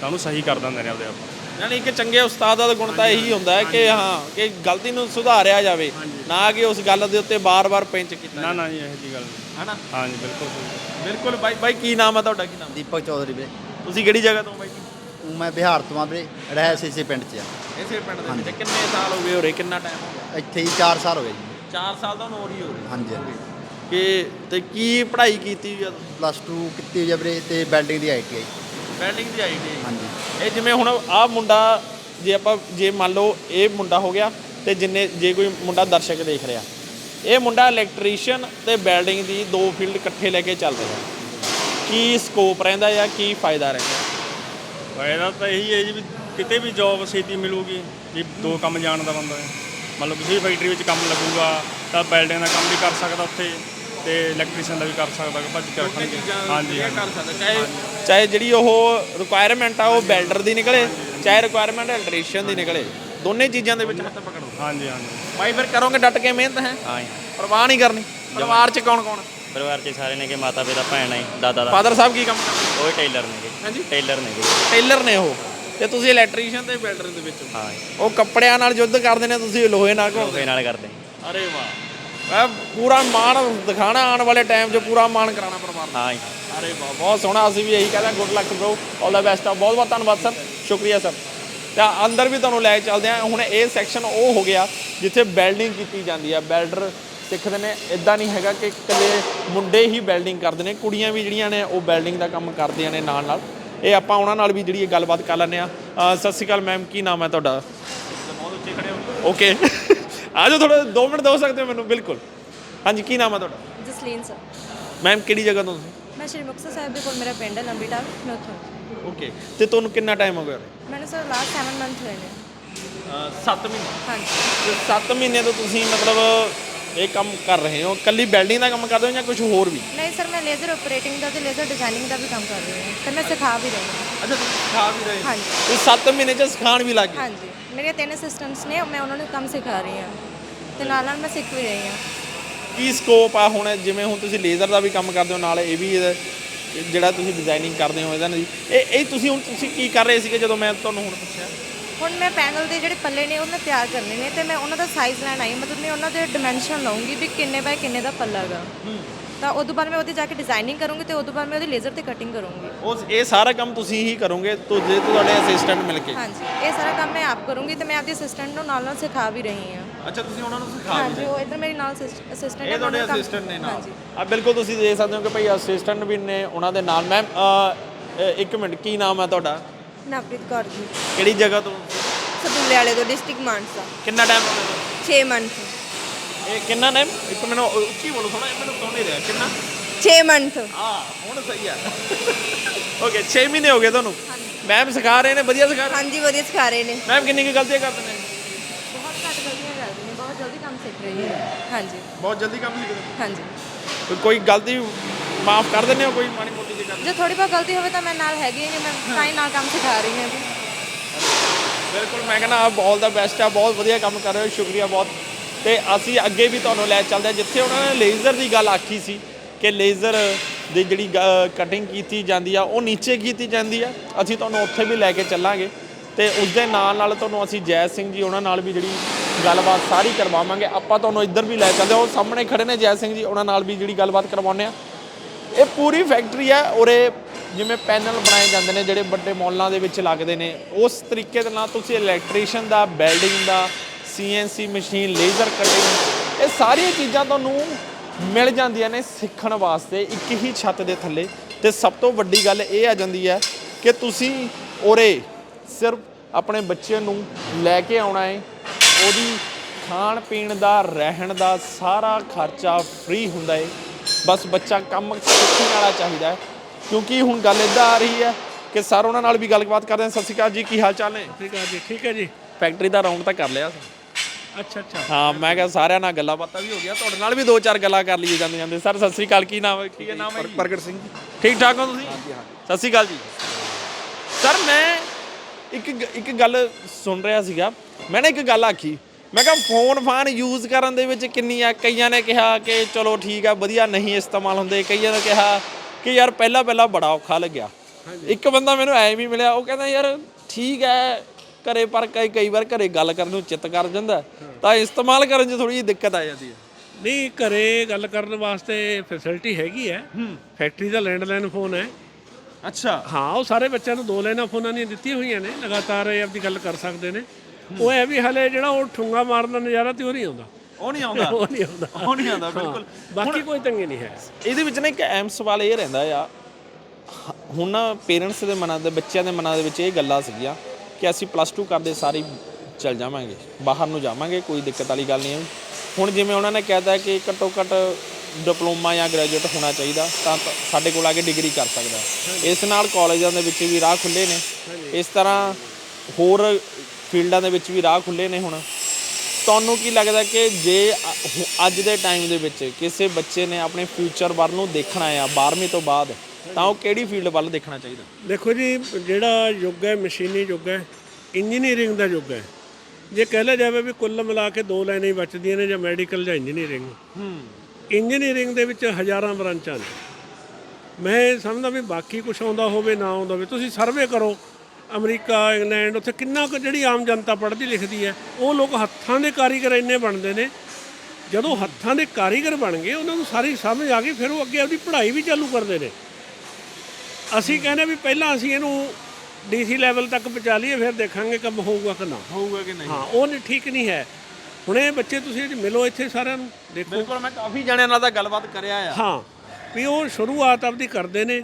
ਤਾਂ ਉਹਨੂੰ ਸਹੀ ਕਰ ਦਿੰਦੇ ਨੇ ਆਪਦੇ ਆਪ। ਯਾਨੀ ਕਿ ਚੰਗੇ ਉਸਤਾਦ ਦਾ ਗੁਣ ਤਾਂ ਇਹੀ ਹੁੰਦਾ ਹੈ ਕਿ ਹਾਂ ਕਿ ਗਲਤੀ ਨੂੰ ਸੁਧਾਰਿਆ ਜਾਵੇ ਨਾ ਕਿ ਉਸ ਗੱਲ ਦੇ ਉੱਤੇ ਬਾਰ-ਬਾਰ ਪੈਂਚ ਕੀਤਾ ਨਾ ਨਾ ਜੀ ਇਹੋ ਜੀ ਗੱਲ ਨਹੀਂ। ਹੈਨਾ? ਹਾਂਜੀ ਬਿਲਕੁਲ ਸਹੀ। ਬਿਲਕੁਲ ਬਾਈ ਬਾਈ ਕੀ ਨਾਮ ਹੈ ਤੁਹਾਡਾ ਕੀ ਨਾਮ? ਦੀਪਕ ਚੌਧਰੀ ਵੀਰੇ ਤੁਸੀਂ ਕਿਹੜੀ ਜਗ੍ਹਾ ਤੋਂ ਬਾਈ? ਮੈਂ ਬਿਹਾਰ ਤੋਂ ਆ ਵੀਰੇ ਰਹਿਸ ਇਸੇ ਪਿੰਡ 'ਚ ਆ। ਇਸੇ ਪਿੰਡ ਦੇ ਵਿੱਚ ਕਿੰਨੇ ਸਾਲ ਹੋ ਗਏ ਹੋਰੇ ਕਿੰਨਾ ਟਾਈਮ ਹੋ ਗਿਆ? ਇੱਥੇ ਹੀ 4 ਸਾਲ ਹੋ ਗਏ ਜੀ। 4 ਸਾਲ ਤੋਂ ਨੌਰੀ ਹੋ ਗਈ ਹਾਂਜੀ ਹਾਂਜੀ। ਕਿ ਤੇ ਕੀ ਪੜ੍ਹਾਈ ਕੀਤੀ ਜਦ ਪਲੱਸ 2 ਕੀਤੀ ਹੋਈ ਆ ਵੀਰੇ ਤੇ ਵੈਲਡਿੰਗ ਦੀ ਆਈਟੀਆਈ ਵੈਲਡਿੰਗ ਦੀ ਆਈਟੀ ਹਾਂਜੀ। ਇਹ ਜਿਵੇਂ ਹੁਣ ਆਹ ਮੁੰਡਾ ਜੇ ਆਪਾਂ ਜੇ ਮੰਨ ਲਓ ਇਹ ਮੁੰਡਾ ਹੋ ਗਿਆ ਤੇ ਜਿੰਨੇ ਜੇ ਕੋਈ ਮੁੰਡਾ ਦਰਸ਼ਕ ਦੇਖ ਰਿਹਾ ਇਹ ਮੁੰਡਾ ਇਲੈਕਟ੍ਰੀਸ਼ੀਅਨ ਤੇ ਵੈਲਡਿੰਗ ਦੀ ਦੋ ਫੀਲਡ ਇਕੱਠੇ ਲੈ ਕੇ ਚੱਲ ਰਿਹਾ। ਕੀ ਸਕੋਪ ਰਹਿੰਦਾ ਜਾਂ ਕੀ ਫਾਇਦਾ ਰਹਿੰਦਾ? ਫਾਇਦਾ ਤਾਂ ਇਹੀ ਹੈ ਜੀ ਵੀ ਕਿਤੇ ਵੀ ਜੌਬ ਛੇਤੀ ਮਿਲੂਗੀ ਵੀ ਦੋ ਕੰਮ ਜਾਣਦਾ ਬੰਦਾ ਹੈ। ਮੰਨ ਲਓ ਕਿਸੇ ਵੀ ਫੈਕਟਰੀ ਵਿੱਚ ਕੰਮ ਲੱਗੂਗਾ ਤਾਂ ਬਿਲਡਿੰਗ ਦਾ ਕੰਮ ਵੀ ਕਰ ਸਕਦਾ ਉੱਥੇ ਤੇ ਇਲੈਕਟ੍ਰੀਸ਼ੀਅਨ ਦਾ ਵੀ ਕਰ ਸਕਦਾ ਭੱਜ ਕੇ ਰੱਖਣਗੇ ਹਾਂਜੀ ਹਾਂਜੀ। ਕਰ ਸਕਦਾ ਚਾਹੇ ਚਾਹੇ ਜਿਹੜੀ ਉਹ ਰਿਕੁਆਇਰਮੈਂਟ ਆ ਉਹ ਵੈਲਡਰ ਦੀ ਨਿਕਲੇ ਚਾਹੇ ਰਿਕੁਆਇਰਮੈਂਟ ਇਲੈਕਟ੍ਰੀਸ਼ੀਅਨ ਦੀ ਨਿਕਲੇ ਦੋਨੇ ਚੀਜ਼ਾਂ ਦੇ ਵਿੱਚ ਹੱਥ ਪਕੜੋ। ਹਾਂਜੀ ਹਾਂਜੀ। ਭਾਈ ਫਿਰ ਕਰੋਗੇ ਡਟ ਕੇ ਮਿਹਨਤ ਹੈ? ਹਾਂ ਜੀ। ਪਰਵਾਹ ਨਹੀਂ ਕਰਨੀ। ਪਰਿਵਾਰ ਚ ਕੌਣ ਕੌਣ ਪਰਿਵਾਰ 'ਚ ਸਾਰੇ ਨੇ ਕਿ ਮਾਤਾ ਪਿਤਾ ਭੈਣ ਹੈ ਦਾਦਾ ਦਾ ਫਾਦਰ ਸਾਹਿਬ ਕੀ ਕੰਮ ਕਰਦੇ? ਉਹ ਟੇਲਰ ਨੇ ਹਾਂਜੀ। ਟੇਲਰ ਨੇ ਜੀ। ਟੇਲਰ ਨੇ ਉਹ। ਤੇ ਤੁਸੀਂ ਇਲੈਕਟ੍ਰੀਸ਼ੀਅਨ ਤੇ ਵੈਲਡਰ ਦੇ ਵਿੱਚ ਹਾਂ। ਉਹ ਕੱਪੜਿਆਂ ਨਾਲ ਯੁੱਧ ਕਰਦੇ ਨੇ ਤੁਸੀਂ ਲੋਹੇ ਨਾਲ ਘੋਲਦੇ ਲੋਹੇ ਨਾਲ ਕਰਦੇ। ਹਾਂ। ਅਰੇ ਵਾਹ। ਮੈਂ ਪੂਰਾ ਮਾਣ ਦਿਖਾਣਾ ਆਉਣ ਵਾਲੇ ਟਾਈਮ 'ਚ ਪੂਰਾ ਮਾਣ ਕਰਾਣਾ ਪਰਿਵਾਰ ਦਾ ਹਾਂ ਜੀ। ਅਰੇ ਵਾਹ ਬਹੁਤ ਸੋਹਣਾ। ਅਸੀਂ ਵੀ ਇਹੀ ਕਹਿੰਦੇ good luck bro all the best ਆ। ਬਹੁਤ ਬਹੁਤ ਧੰਨਵਾਦ ਸਰ। ਸ਼ੁਕਰੀਆ ਸਰ। ਤਾਂ ਅੰਦਰ ਵੀ ਤੁਹਾਨੂੰ ਲੈ ਕੇ ਚੱਲਦੇ ਆ ਹੁਣ ਇਹ ਸੈਕਸ਼ਨ ਉਹ ਹੋ ਗਿਆ ਜਿੱਥੇ ਵੈਲਡਿੰਗ ਕੀਤੀ ਜਾਂਦੀ ਆ। ਵੈਲਡਰ ਸਿੱਖਦੇ ਨੇ ਇਦਾਂ ਨਹੀਂ ਹੈਗਾ ਕਿ ਇਕੱਲੇ ਮੁੰਡੇ ਹੀ ਵੈਲਡਿੰਗ ਕਰਦੇ ਨੇ ਕੁੜੀਆਂ ਵੀ ਜਿਹੜੀਆਂ ਨੇ ਉਹ ਵੈਲਡਿੰਗ ਦਾ ਕੰਮ ਕਰਦੀਆਂ ਨੇ ਨਾਲ ਨਾਲ। ਇਹ ਆਪਾਂ ਉਹਨਾਂ ਨਾਲ ਵੀ ਜਿਹੜੀ ਇਹ ਗੱਲਬਾਤ ਕਰ ਲੈਂਦੇ ਆ ਸਤਿ ਸ਼੍ਰੀ ਅਕਾਲ ਮੈਮ ਕੀ ਨਾਮ ਹੈ ਤੁਹਾਡਾ? ਬਹੁਤ ਉੱਚੇ ਖੜੇ ਹੋ ਓਕੇ ਆ ਜਾਓ ਥੋੜਾ 2 ਮਿੰਟ ਦੋ ਸਕਦੇ ਹੋ ਮੈਨੂੰ ਬਿਲਕੁਲ। ਹਾਂਜੀ ਕੀ ਨਾਮ ਹੈ ਤੁਹਾਡਾ? ਜਸਲੀਨ ਸਰ। ਮੈਮ ਕਿਹੜੀ ਜਗ੍ਹਾ ਤੋਂ ਤੁਸੀਂ? ਮੈਂ ਸ਼੍ਰੀ ਮੁਕਤਸਰ ਸਾਹਿਬ ਦੇ ਕੋਲ ਮੇਰਾ ਪਿੰਡ ਹੈ ਲੰਬੀ ਟਾਲ ਮੈਂ ਉੱਥੋਂ। ਓਕੇ ਤੇ ਤੁਹਾਨੂੰ ਕਿੰਨਾ ਟਾਈਮ ਹੋ ਗਿਆ? ਮੈਨੂੰ ਸਰ ਲਾਸਟ 7 ਮੰਥ ਹੋਏ ਨੇ। 7 ਮਹੀਨੇ। ਹਾਂਜੀ। ਤੇ 7 ਮਹੀਨੇ ਤੋਂ ਤੁਸੀਂ ਮਤਲਬ ਇਹ ਕੰਮ ਕਰ ਰਹੇ ਹੋ? ਕੱਲੀ ਵੈਲਡਿੰਗ ਦਾ ਕੰਮ ਕਰਦੇ ਹੋ ਜਾਂ ਕੁਝ ਹੋਰ ਵੀ? ਨਹੀਂ ਸਰ ਮੈਂ ਲੇਜ਼ਰ ਆਪਰੇਟਿੰਗ ਦਾ ਤੇ ਲੇਜ਼ਰ ਡਿਜ਼ਾਈਨਿੰਗ ਦਾ ਵੀ ਕੰਮ ਕਰ ਰਹੀ ਹਾਂ। ਤੇ ਮੈਂ ਸਿਖਾ ਵੀ ਰਹੀ ਹਾਂ। ਅੱਛਾ ਤੁਸੀਂ ਸਿਖਾ ਵੀ ਰਹੇ ਹਾਂਜੀ। ਤੇ 7 ਮਹੀਨੇ ਚ ਸਿਖਾਉਣ ਵੀ ਲੱਗ ਗਏ? ਹਾਂਜੀ। ਮੇਰੇ ਤਿੰਨ ਅਸਿਸਟੈਂਟਸ ਨੇ ਮੈਂ ਉਹਨਾਂ ਨੂੰ ਕੰਮ ਸਿਖਾ ਰਹੀ ਹਾਂ। ਤੇ ਨਾਲ ਨਾਲ ਮੈਂ ਸਿੱਖ ਵੀ ਰਹੀ ਹਾਂ। ਕੀ ਸਕੋਪ ਆ ਹੁਣ? ਜਿਵੇਂ ਹੁਣ ਤੁਸੀਂ ਲੇਜ਼ਰ ਦਾ ਵੀ ਕੰਮ ਕਰਦੇ ਹੋ ਨਾਲ ਇਹ ਵੀ ਇਹਦਾ- ਜਿਹੜਾ ਤੁਸੀਂ ਡਿਜ਼ਾਈਨਿੰਗ ਕਰਦੇ ਹੋ ਇਹਦਾ ਨਾ ਜੀ ਇਹ ਇਹ ਤੁਸੀਂ ਹੁਣ ਤੁਸੀਂ ਕੀ ਕਰ ਰਹੇ ਸੀਗੇ ਜਦੋਂ ਮੈਂ ਤੁਹਾਨੂੰ ਹੁਣ ਪੁੱਛਿਆ? ਹੁਣ ਮੈਂ ਪੈਨਲ ਦੇ ਜਿਹੜੇ ਪੱਲੇ ਨੇ ਉਹਨਾਂ ਤਿਆਰ ਕਰਨੇ ਨੇ ਤੇ ਮੈਂ ਉਹਨਾਂ ਦਾ ਸਾਈਜ਼ ਲੈਣ ਆਈ ਮਤਲਬ ਮੈਂ ਉਹਨਾਂ ਦੇ ਡਾਈਮੈਂਸ਼ਨ ਲਵਾਂਗੀ ਵੀ ਕਿੰਨੇ ਬਾਏ ਕਿੰਨੇ ਦਾ ਪੱਲਾ ਹੈਗਾ ਤਾਂ ਉਦੋਂ ਬਾਅਦ ਮੈਂ ਉਹਦੀ ਜਾ ਕੇ ਡਿਜ਼ਾਈਨਿੰਗ ਕਰੂੰਗੀ ਤੇ ਉਦੋਂ ਬਾਅਦ ਮੈਂ ਉਹਦੀ ਲੇਜ਼ਰ ਤੇ ਕਟਿੰਗ ਕਰੂੰਗੀ। ਉਹ ਇਹ ਸਾਰਾ ਕੰਮ ਤੁਸੀਂ ਹੀ ਕਰੋਗੇ ਤੋਂ ਜੇ ਤੁਹਾਡੇ ਅਸਿਸਟੈਂਟ ਮਿਲ ਕੇ? ਹਾਂਜੀ ਇਹ ਸਾਰਾ ਕੰਮ ਮੈਂ ਆਪ ਕਰੂੰਗੀ ਤੇ ਮੈਂ ਆਪਦੀ ਅਸਿਸਟੈਂਟ ਨੂੰ ਨਾਲ ਨਾਲ ਸਿਖਾ ਵੀ ਰਹੀ ਹਾਂ। ਅੱਛਾ ਤੁਸੀਂ ਉਹਨਾਂ ਨੂੰ ਸਿਖਾ ਹਾਂਜੀ ਉਹ ਇੱਧਰ ਮੇਰੀ ਨਾਲ ਅਸਿਸਟੈਂਟ ਇਹ ਤੁਹਾਡੇ ਅਸਿਸਟੈਂਟ ਨੇ ਨਾਲ। ਹਾਂਜੀ। ਆ ਬਿਲਕੁਲ ਤੁਸੀਂ ਦੇਖ ਸਕਦੇ ਹੋ ਕਿ ਭਾਈ ਅਸਿਸਟੈਂਟ ਵੀ ਨੇ ਉਹਨਾਂ ਦੇ ਨਾਲ। ਮੈਮ ਇੱਕ ਮਿੰਟ ਕੀ ਨਾਮ ਹੈ ਤੁਹਾਡਾ? ਨਵਪ੍ਰੀਤ ਕੌਰ ਜੀ। ਕਿਹੜੀ ਜਗ੍ਹਾ ਤੋਂ? ਸਦੂਲੇ ਵਾਲੇ ਤੋਂ ਡਿਸਟ੍ਰਿਕਟ ਮਾਨਸਾ। ਕਿੰਨਾ ਟਾਈਮ ਹੋ ਗਿਆ 6 ਮੰਥ ਇਹ ਕਿੰਨਾ ਟਾਈਮ ਇੱਕ ਮੈਨੂੰ ਉੱਚੀ ਬੋਲੋ ਥੋੜਾ ਮੈਨੂੰ ਸੁਣ ਨਹੀਂ ਰਿਹਾ। ਕਿੰਨਾ? 6 ਮੰਥ ਹਾਂ ਹੁਣ ਸਹੀ ਆ। ਓਕੇ 6 ਮਹੀਨੇ ਹੋ ਗਏ ਤੁਹਾਨੂੰ। ਹਾਂਜੀ। ਮੈਮ ਸਿਖਾ ਰਹੇ ਨੇ ਵਧੀਆ ਸਿਖਾ ਰਹੇ ਹਾਂਜੀ ਵਧੀਆ ਸਿਖਾ ਰਹੇ ਨੇ। ਮੈਮ ਕਿੰਨੀ ਕੁ ਗਲਤੀਆਂ ਕਰਦੇ ਨੇ? ਬਹੁਤ ਘੱਟ ਗਲਤੀਆਂ ਕਰਦੇ ਨੇ ਬਹੁਤ ਜਲਦੀ ਕੰਮ ਸਿੱਖ ਰਹੀ ਹੈ ਹਾਂਜੀ। ਬਹੁਤ ਜਲਦੀ ਕੰਮ ਸਿੱਖਦੇ ਹਾਂਜੀ। ਕੋਈ- ਕੋਈ ਗਲਤੀ ਮਾਫ ਕਰ ਦਿੰਦੇ ਹੋ ਕੋਈ ਮਾੜੀ ਮੋਟੀ ਦੀ ਗੱਲ? ਜੇ ਥੋੜੀ ਬਹੁਤ ਗਲਤੀ ਹੋਵੇ ਤਾਂ ਮੈਂ ਨਾਲ ਹੈਗੀ ਹਾਂ ਮੈਂ ਤਾਂ ਹੀ ਨਾਲ ਕੰਮ ਸਿਖਾ ਰਹੀ ਹਾਂ ਜੀ। ਬਿਲਕੁਲ ਮੈਂ ਕਹਿੰਦਾ ਆਪ ਆਲ ਦਾ ਬੈਸਟ ਆ ਬਹੁਤ ਵਧੀਆ ਕੰਮ ਕਰ ਰਹੇ ਹੋ ਸ਼ੁਕਰੀਆ ਬਹੁਤ। ਤੇ ਅਸੀਂ ਅੱਗੇ ਵੀ ਤੁਹਾਨੂੰ ਲੈ ਚੱਲਦੇ ਹਾਂ ਜਿੱਥੇ ਉਹਨਾਂ ਨੇ ਲੇਜ਼ਰ ਦੀ ਗੱਲ ਆਖੀ ਸੀ ਕਿ ਲੇਜ਼ਰ ਦੀ ਜਿਹੜੀ ਕਟਿੰਗ ਕੀਤੀ ਜਾਂਦੀ ਆ ਉਹ ਨੀਚੇ ਕੀਤੀ ਜਾਂਦੀ ਆ। ਅਸੀਂ ਤੁਹਾਨੂੰ ਉੱਥੇ ਵੀ ਲੈ ਕੇ ਚੱਲਾਂਗੇ। ਤੇ ਉਸ ਦੇ ਨਾਲ ਨਾਲ ਤੁਹਾਨੂੰ ਅਸੀਂ ਜੈ ਸਿੰਘ ਜੀ ਉਹਨਾਂ ਨਾਲ ਵੀ ਜਿਹੜੀ ਗੱਲਬਾਤ ਸਾਰੀ ਕਰਵਾਵਾਂਗੇ। ਆਪਾਂ ਤੁਹਾਨੂੰ ਇੱਧਰ ਵੀ ਲੈ ਚੱਲਦੇ ਹਾਂ ਉਹ ਸਾਹਮਣੇ ਖੜੇ ਨੇ ਜੈ ਸਿੰਘ ਜੀ ਉਹਨਾਂ ਨਾਲ ਵੀ ਜਿਹੜੀ ਗੱਲਬਾਤ ਕਰਵਾਉਂਦੇ ਆ ਇਹ ਪੂਰੀ ਫੈਕਟਰੀ ਹੈ ਉਰੇ ਜਿਵੇਂ ਪੈਨਲ ਬਣਾਏ ਜਾਂਦੇ ਨੇ ਜਿਹੜੇ ਵੱਡੇ ਮਾਲਾਂ ਦੇ ਵਿੱਚ ਲੱਗਦੇ ਨੇ, ਉਸ ਤਰੀਕੇ ਦੇ ਨਾਲ ਤੁਸੀਂ ਇਲੈਕਟ੍ਰੀਸ਼ੀਅਨ ਦਾ ਵੈਲਡਿੰਗ ਦਾ ਸੀਐਨਸੀ ਮਸ਼ੀਨ ਲੇਜ਼ਰ ਕਟਿੰਗ ਇਹ ਸਾਰੀਆਂ ਚੀਜ਼ਾਂ ਤੁਹਾਨੂੰ ਮਿਲ ਜਾਂਦੀਆਂ ਨੇ ਸਿੱਖਣ ਵਾਸਤੇ ਇੱਕ ਹੀ ਛੱਤ ਦੇ ਥੱਲੇ। ਤੇ ਸਭ ਤੋਂ ਵੱਡੀ ਗੱਲ ਇਹ ਆ ਜਾਂਦੀ ਹੈ ਕਿ ਤੁਸੀਂ ਉਰੇ ਸਿਰਫ ਆਪਣੇ ਬੱਚੇ ਨੂੰ ਲੈ ਕੇ ਆਉਣਾ ਹੈ। ਉਹਦੀ ਖਾਣ ਪੀਣ ਦਾ, ਰਹਿਣ ਦਾ ਸਾਰਾ ਖਰਚਾ ਫ੍ਰੀ ਹੁੰਦਾ ਹੈ। ਬਸ ਬੱਚਾ ਕੰਮ ਸਿੱਖਣ ਵਾਲਾ ਚਾਹੀਦਾ ਹੈ। ਕਿਉਂਕਿ ਹੁਣ ਗੱਲ ਇੱਦਾਂ ਆ ਰਹੀ ਹੈ ਕਿ ਸਰ ਉਹਨਾਂ ਨਾਲ ਵੀ ਗੱਲਬਾਤ ਕਰਦੇ ਹਾਂ। ਸਤਿ ਸ਼੍ਰੀ ਅਕਾਲ ਜੀ ਕੀ ਹਾਲ ਚਾਲ ਨੇ? ਠੀਕ ਹੈ ਜੀ ਠੀਕ ਹੈ ਜੀ। ਫੈਕਟਰੀ ਦਾ ਰਾਉਂਡ ਤਾਂ ਕਰ ਲਿਆ ਸੀ। ਅੱਛਾ ਅੱਛਾ। ਹਾਂ ਮੈਂ ਕਿਹਾ ਸਾਰਿਆਂ ਨਾਲ ਗੱਲਾਂ ਬਾਤਾਂ ਵੀ ਹੋ ਗਿਆ ਤੁਹਾਡੇ ਨਾਲ ਵੀ ਦੋ ਚਾਰ ਗੱਲਾਂ ਕਰ ਲਈਏ ਜਾਂਦੇ ਜਾਂਦੇ। ਸਰ ਸਤਿ ਸ਼੍ਰੀ ਅਕਾਲ ਕੀ ਨਾਮ ਹੈ? ਕੀ ਹੈ ਨਾਮ ਹੈ? ਪ੍ਰਗਟ ਸਿੰਘ ਜੀ। ਠੀਕ ਠਾਕ ਹੋ ਤੁਸੀਂ? ਸਤਿ ਸ਼੍ਰੀ ਅਕਾਲ ਜੀ। ਸਰ ਮੈਂ ਇੱਕ ਇੱਕ ਗੱਲ ਸੁਣ ਰਿਹਾ ਸੀਗਾ। ਮੈਂ ਨਾ ਇੱਕ ਗੱਲ ਆਖੀ। ਮੈਂ ਕਿਹਾ ਫੋਨ ਫਾਨ ਯੂਜ਼ ਕਰਨ ਦੇ ਵਿੱਚ ਕਿੰਨੀ ਆ ਕਈਆਂ ਨੇ ਕਿਹਾ ਕਿ ਚਲੋ ਠੀਕ ਆ ਵਧੀਆ ਨਹੀਂ ਇਸਤੇਮਾਲ ਹੁੰਦੇ। ਕਈਆਂ ਨੇ ਕਿਹਾ ਕਿ ਯਾਰ ਪਹਿਲਾਂ ਪਹਿਲਾਂ ਬੜਾ ਔਖਾ ਲੱਗਿਆ। ਇੱਕ ਬੰਦਾ ਮੈਨੂੰ ਐਂ ਵੀ ਮਿਲਿਆ ਉਹ ਕਹਿੰਦਾ ਯਾਰ ਠੀਕ ਹੈ ਘਰੇ ਪਰ ਕਈ ਕਈ ਵਾਰ ਘਰੇ ਗੱਲ ਕਰਨ ਨੂੰ ਚਿੱਤ ਕਰ ਜਾਂਦਾ। ਤਾਂ ਇਸਤੇਮਾਲ ਕਰਨ 'ਚ ਥੋੜੀ ਜਿਹੀ ਦਿੱਕਤ ਆ ਜਾਂਦੀ ਹੈ ਨਹੀਂ ਘਰੇ ਗੱਲ ਕਰਨ ਵਾਸਤੇ ਫੈਸਿਲਿਟੀ ਹੈਗੀ ਹੈ। ਫੈਕਟਰੀ ਦਾ ਲੈਂਡਲਾਈਨ ਫੋਨ ਹੈ ਅੱਛਾ। ਹਾਂ ਉਹ ਸਾਰੇ ਬੱਚਿਆਂ ਨੂੰ ਦੋ ਲਾਈਨਾਂ ਫੋਨਾਂ ਦੀਆਂ ਦਿੱਤੀਆਂ ਹੋਈਆਂ ਨੇ। ਲਗਾਤਾਰ ਇਹ ਆਪਦੀ ਗੱਲ ਕਰ ਸਕਦੇ ਨੇ। ਉਹ ਹੈ ਵੀ ਹਲੇ ਜਿਹੜਾ ਉਹ ਠੁੰਗਾ ਮਾਰਨ ਦਾ ਨਜ਼ਾਰਾ ਤੇ ਉਹ ਨਹੀਂ ਆਉਂਦਾ। ਉਹ ਨਹੀਂ ਆਉਂਦਾ। ਉਹ ਨਹੀਂ ਆਉਂਦਾ। ਉਹ ਨਹੀਂ ਆਉਂਦਾ ਬਿਲਕੁਲ। ਬਾਕੀ ਕੋਈ ਤੰਗੀ ਨਹੀਂ ਹੈ। ਇਹਦੇ ਵਿੱਚ ਨਾ ਇੱਕ ਅਹਿਮ ਸਵਾਲ ਇਹ ਰਹਿੰਦਾ ਆ ਹੁਣ ਨਾ ਪੇਰੈਂਟਸ ਦੇ ਮਨਾਂ ਦੇ ਬੱਚਿਆਂ ਦੇ ਮਨਾਂ ਦੇ ਵਿੱਚ ਇਹ ਗੱਲਾਂ ਸੀਗੀਆਂ ਕਿ ਅਸੀਂ ਪਲੱਸ 2 ਕਰਦੇ ਸਾਰੇ ਚਲ ਜਾਵਾਂਗੇ ਬਾਹਰ ਨੂੰ ਜਾਵਾਂਗੇ ਕੋਈ ਦਿੱਕਤ ਵਾਲੀ ਗੱਲ ਨਹੀਂ ਹੈ। ਹੁਣ ਜਿਵੇਂ ਉਹਨਾਂ ਨੇ ਕਹਿਤਾ ਕਿ ਘੱਟੋ ਘੱਟ ਡਿਪਲੋਮਾ ਜਾਂ ਗ੍ਰੈਜੂਏਟ ਹੋਣਾ ਚਾਹੀਦਾ ਤਾਂ ਸਾਡੇ ਕੋਲ ਆ ਕੇ ਡਿਗਰੀ ਕਰ ਸਕਦਾ। ਇਸ ਨਾਲ ਕਾਲਜਾਂ ਦੇ ਵਿੱਚ ਵੀ ਰਾਹ ਖੁੱਲੇ ਨੇ। ਇਸ ਤਰ੍ਹਾਂ ਹੋਰ ਫੀਲਡਾਂ ਦੇ ਵਿੱਚ ਵੀ ਰਾਹ ਖੁੱਲੇ ਨੇ ਹੁਣ। ਤੁਹਾਨੂੰ ਕੀ ਲੱਗਦਾ ਕਿ ਜੇ ਅੱਜ ਦੇ ਟਾਈਮ ਦੇ ਵਿੱਚ ਕਿਸੇ ਬੱਚੇ ਨੇ ਆਪਣੇ ਫਿਊਚਰ ਵੱਲ ਨੂੰ ਦੇਖਣਾ ਆ 12ਵੀਂ ਤੋਂ ਬਾਅਦ ਤਾਂ ਉਹ ਕਿਹੜੀ ਫੀਲਡ ਵੱਲ ਦੇਖਣਾ ਚਾਹੀਦਾ? ਦੇਖੋ ਜੀ ਜਿਹੜਾ ਯੁੱਗ ਹੈ ਮਸ਼ੀਨੀ ਯੁੱਗ ਹੈ ਇੰਜੀਨੀਅਰਿੰਗ ਦਾ ਯੁੱਗ ਹੈ। ਜੇ ਕਹਿ ਲਿਆ ਜਾਵੇ ਵੀ ਕੁੱਲ ਮਿਲਾ ਕੇ ਦੋ ਲਾਈਨਾਂ ਹੀ ਬਚਦੀਆਂ ਨੇ ਜਾਂ ਮੈਡੀਕਲ ਜਾਂ ਇੰਜੀਨੀਅਰਿੰਗ ਹੂੰ। ਇੰਜੀਨੀਅਰਿੰਗ ਦੇ ਵਿੱਚ ਹਜ਼ਾਰਾਂ ਬ੍ਰਾਂਚਾਂ ਨੇ। ਮੈਂ ਸਮਝਦਾ ਵੀ ਬਾਕੀ ਕੁਝ ਆਉਂਦਾ ਹੋਵੇ ਨਾ ਆਉਂਦਾ ਹੋਵੇ ਤੁਸੀਂ ਸਰਵੇ ਕਰੋ। ਅਮਰੀਕਾ ਇੰਗਲੈਂਡ ਉੱਥੇ ਕਿੰਨਾ ਕੁ ਜਿਹੜੀ ਆਮ ਜਨਤਾ ਪੜ੍ਹਦੀ ਲਿਖਦੀ ਹੈ ਉਹ ਲੋਕ ਹੱਥਾਂ ਦੇ ਕਾਰੀਗਰ ਇੰਨੇ ਬਣਦੇ ਨੇ। ਜਦੋਂ ਹੱਥਾਂ ਦੇ ਕਾਰੀਗਰ ਬਣ ਗਏ ਉਹਨਾਂ ਨੂੰ ਸਾਰੀ ਸਮਝ ਆ ਗਈ ਫਿਰ ਉਹ ਅੱਗੇ ਆਪਣੀ ਪੜ੍ਹਾਈ ਵੀ ਚਾਲੂ ਕਰਦੇ ਨੇ। ਅਸੀਂ ਕਹਿੰਦੇ ਵੀ ਪਹਿਲਾਂ ਅਸੀਂ ਇਹਨੂੰ ਡੀਸੀ ਲੈਵਲ ਤੱਕ ਪਹੁੰਚਾ ਲਈਏ ਫਿਰ ਦੇਖਾਂਗੇ ਕੰਮ ਹੋਊਗਾ ਕਿ ਨਾ। ਹੋਊਗਾ ਕਿ ਨਹੀਂ। ਹਾਂ ਉਹ ਨਹੀਂ ਠੀਕ ਨਹੀਂ ਹੈ। ਹੁਣ ਇਹ ਬੱਚੇ ਤੁਸੀਂ ਮਿਲੋ ਇੱਥੇ ਸਾਰਿਆਂ ਨੂੰ ਦੇਖੋ। ਬਿਲਕੁਲ ਮੈਂ ਕਾਫੀ ਜਣਿਆਂ ਨਾਲ ਤਾਂ ਗੱਲਬਾਤ ਕਰਿਆ ਆ। ਹਾਂ ਵੀ ਉਹ ਸ਼ੁਰੂਆਤ ਆਪਦੀ ਕਰਦੇ ਨੇ।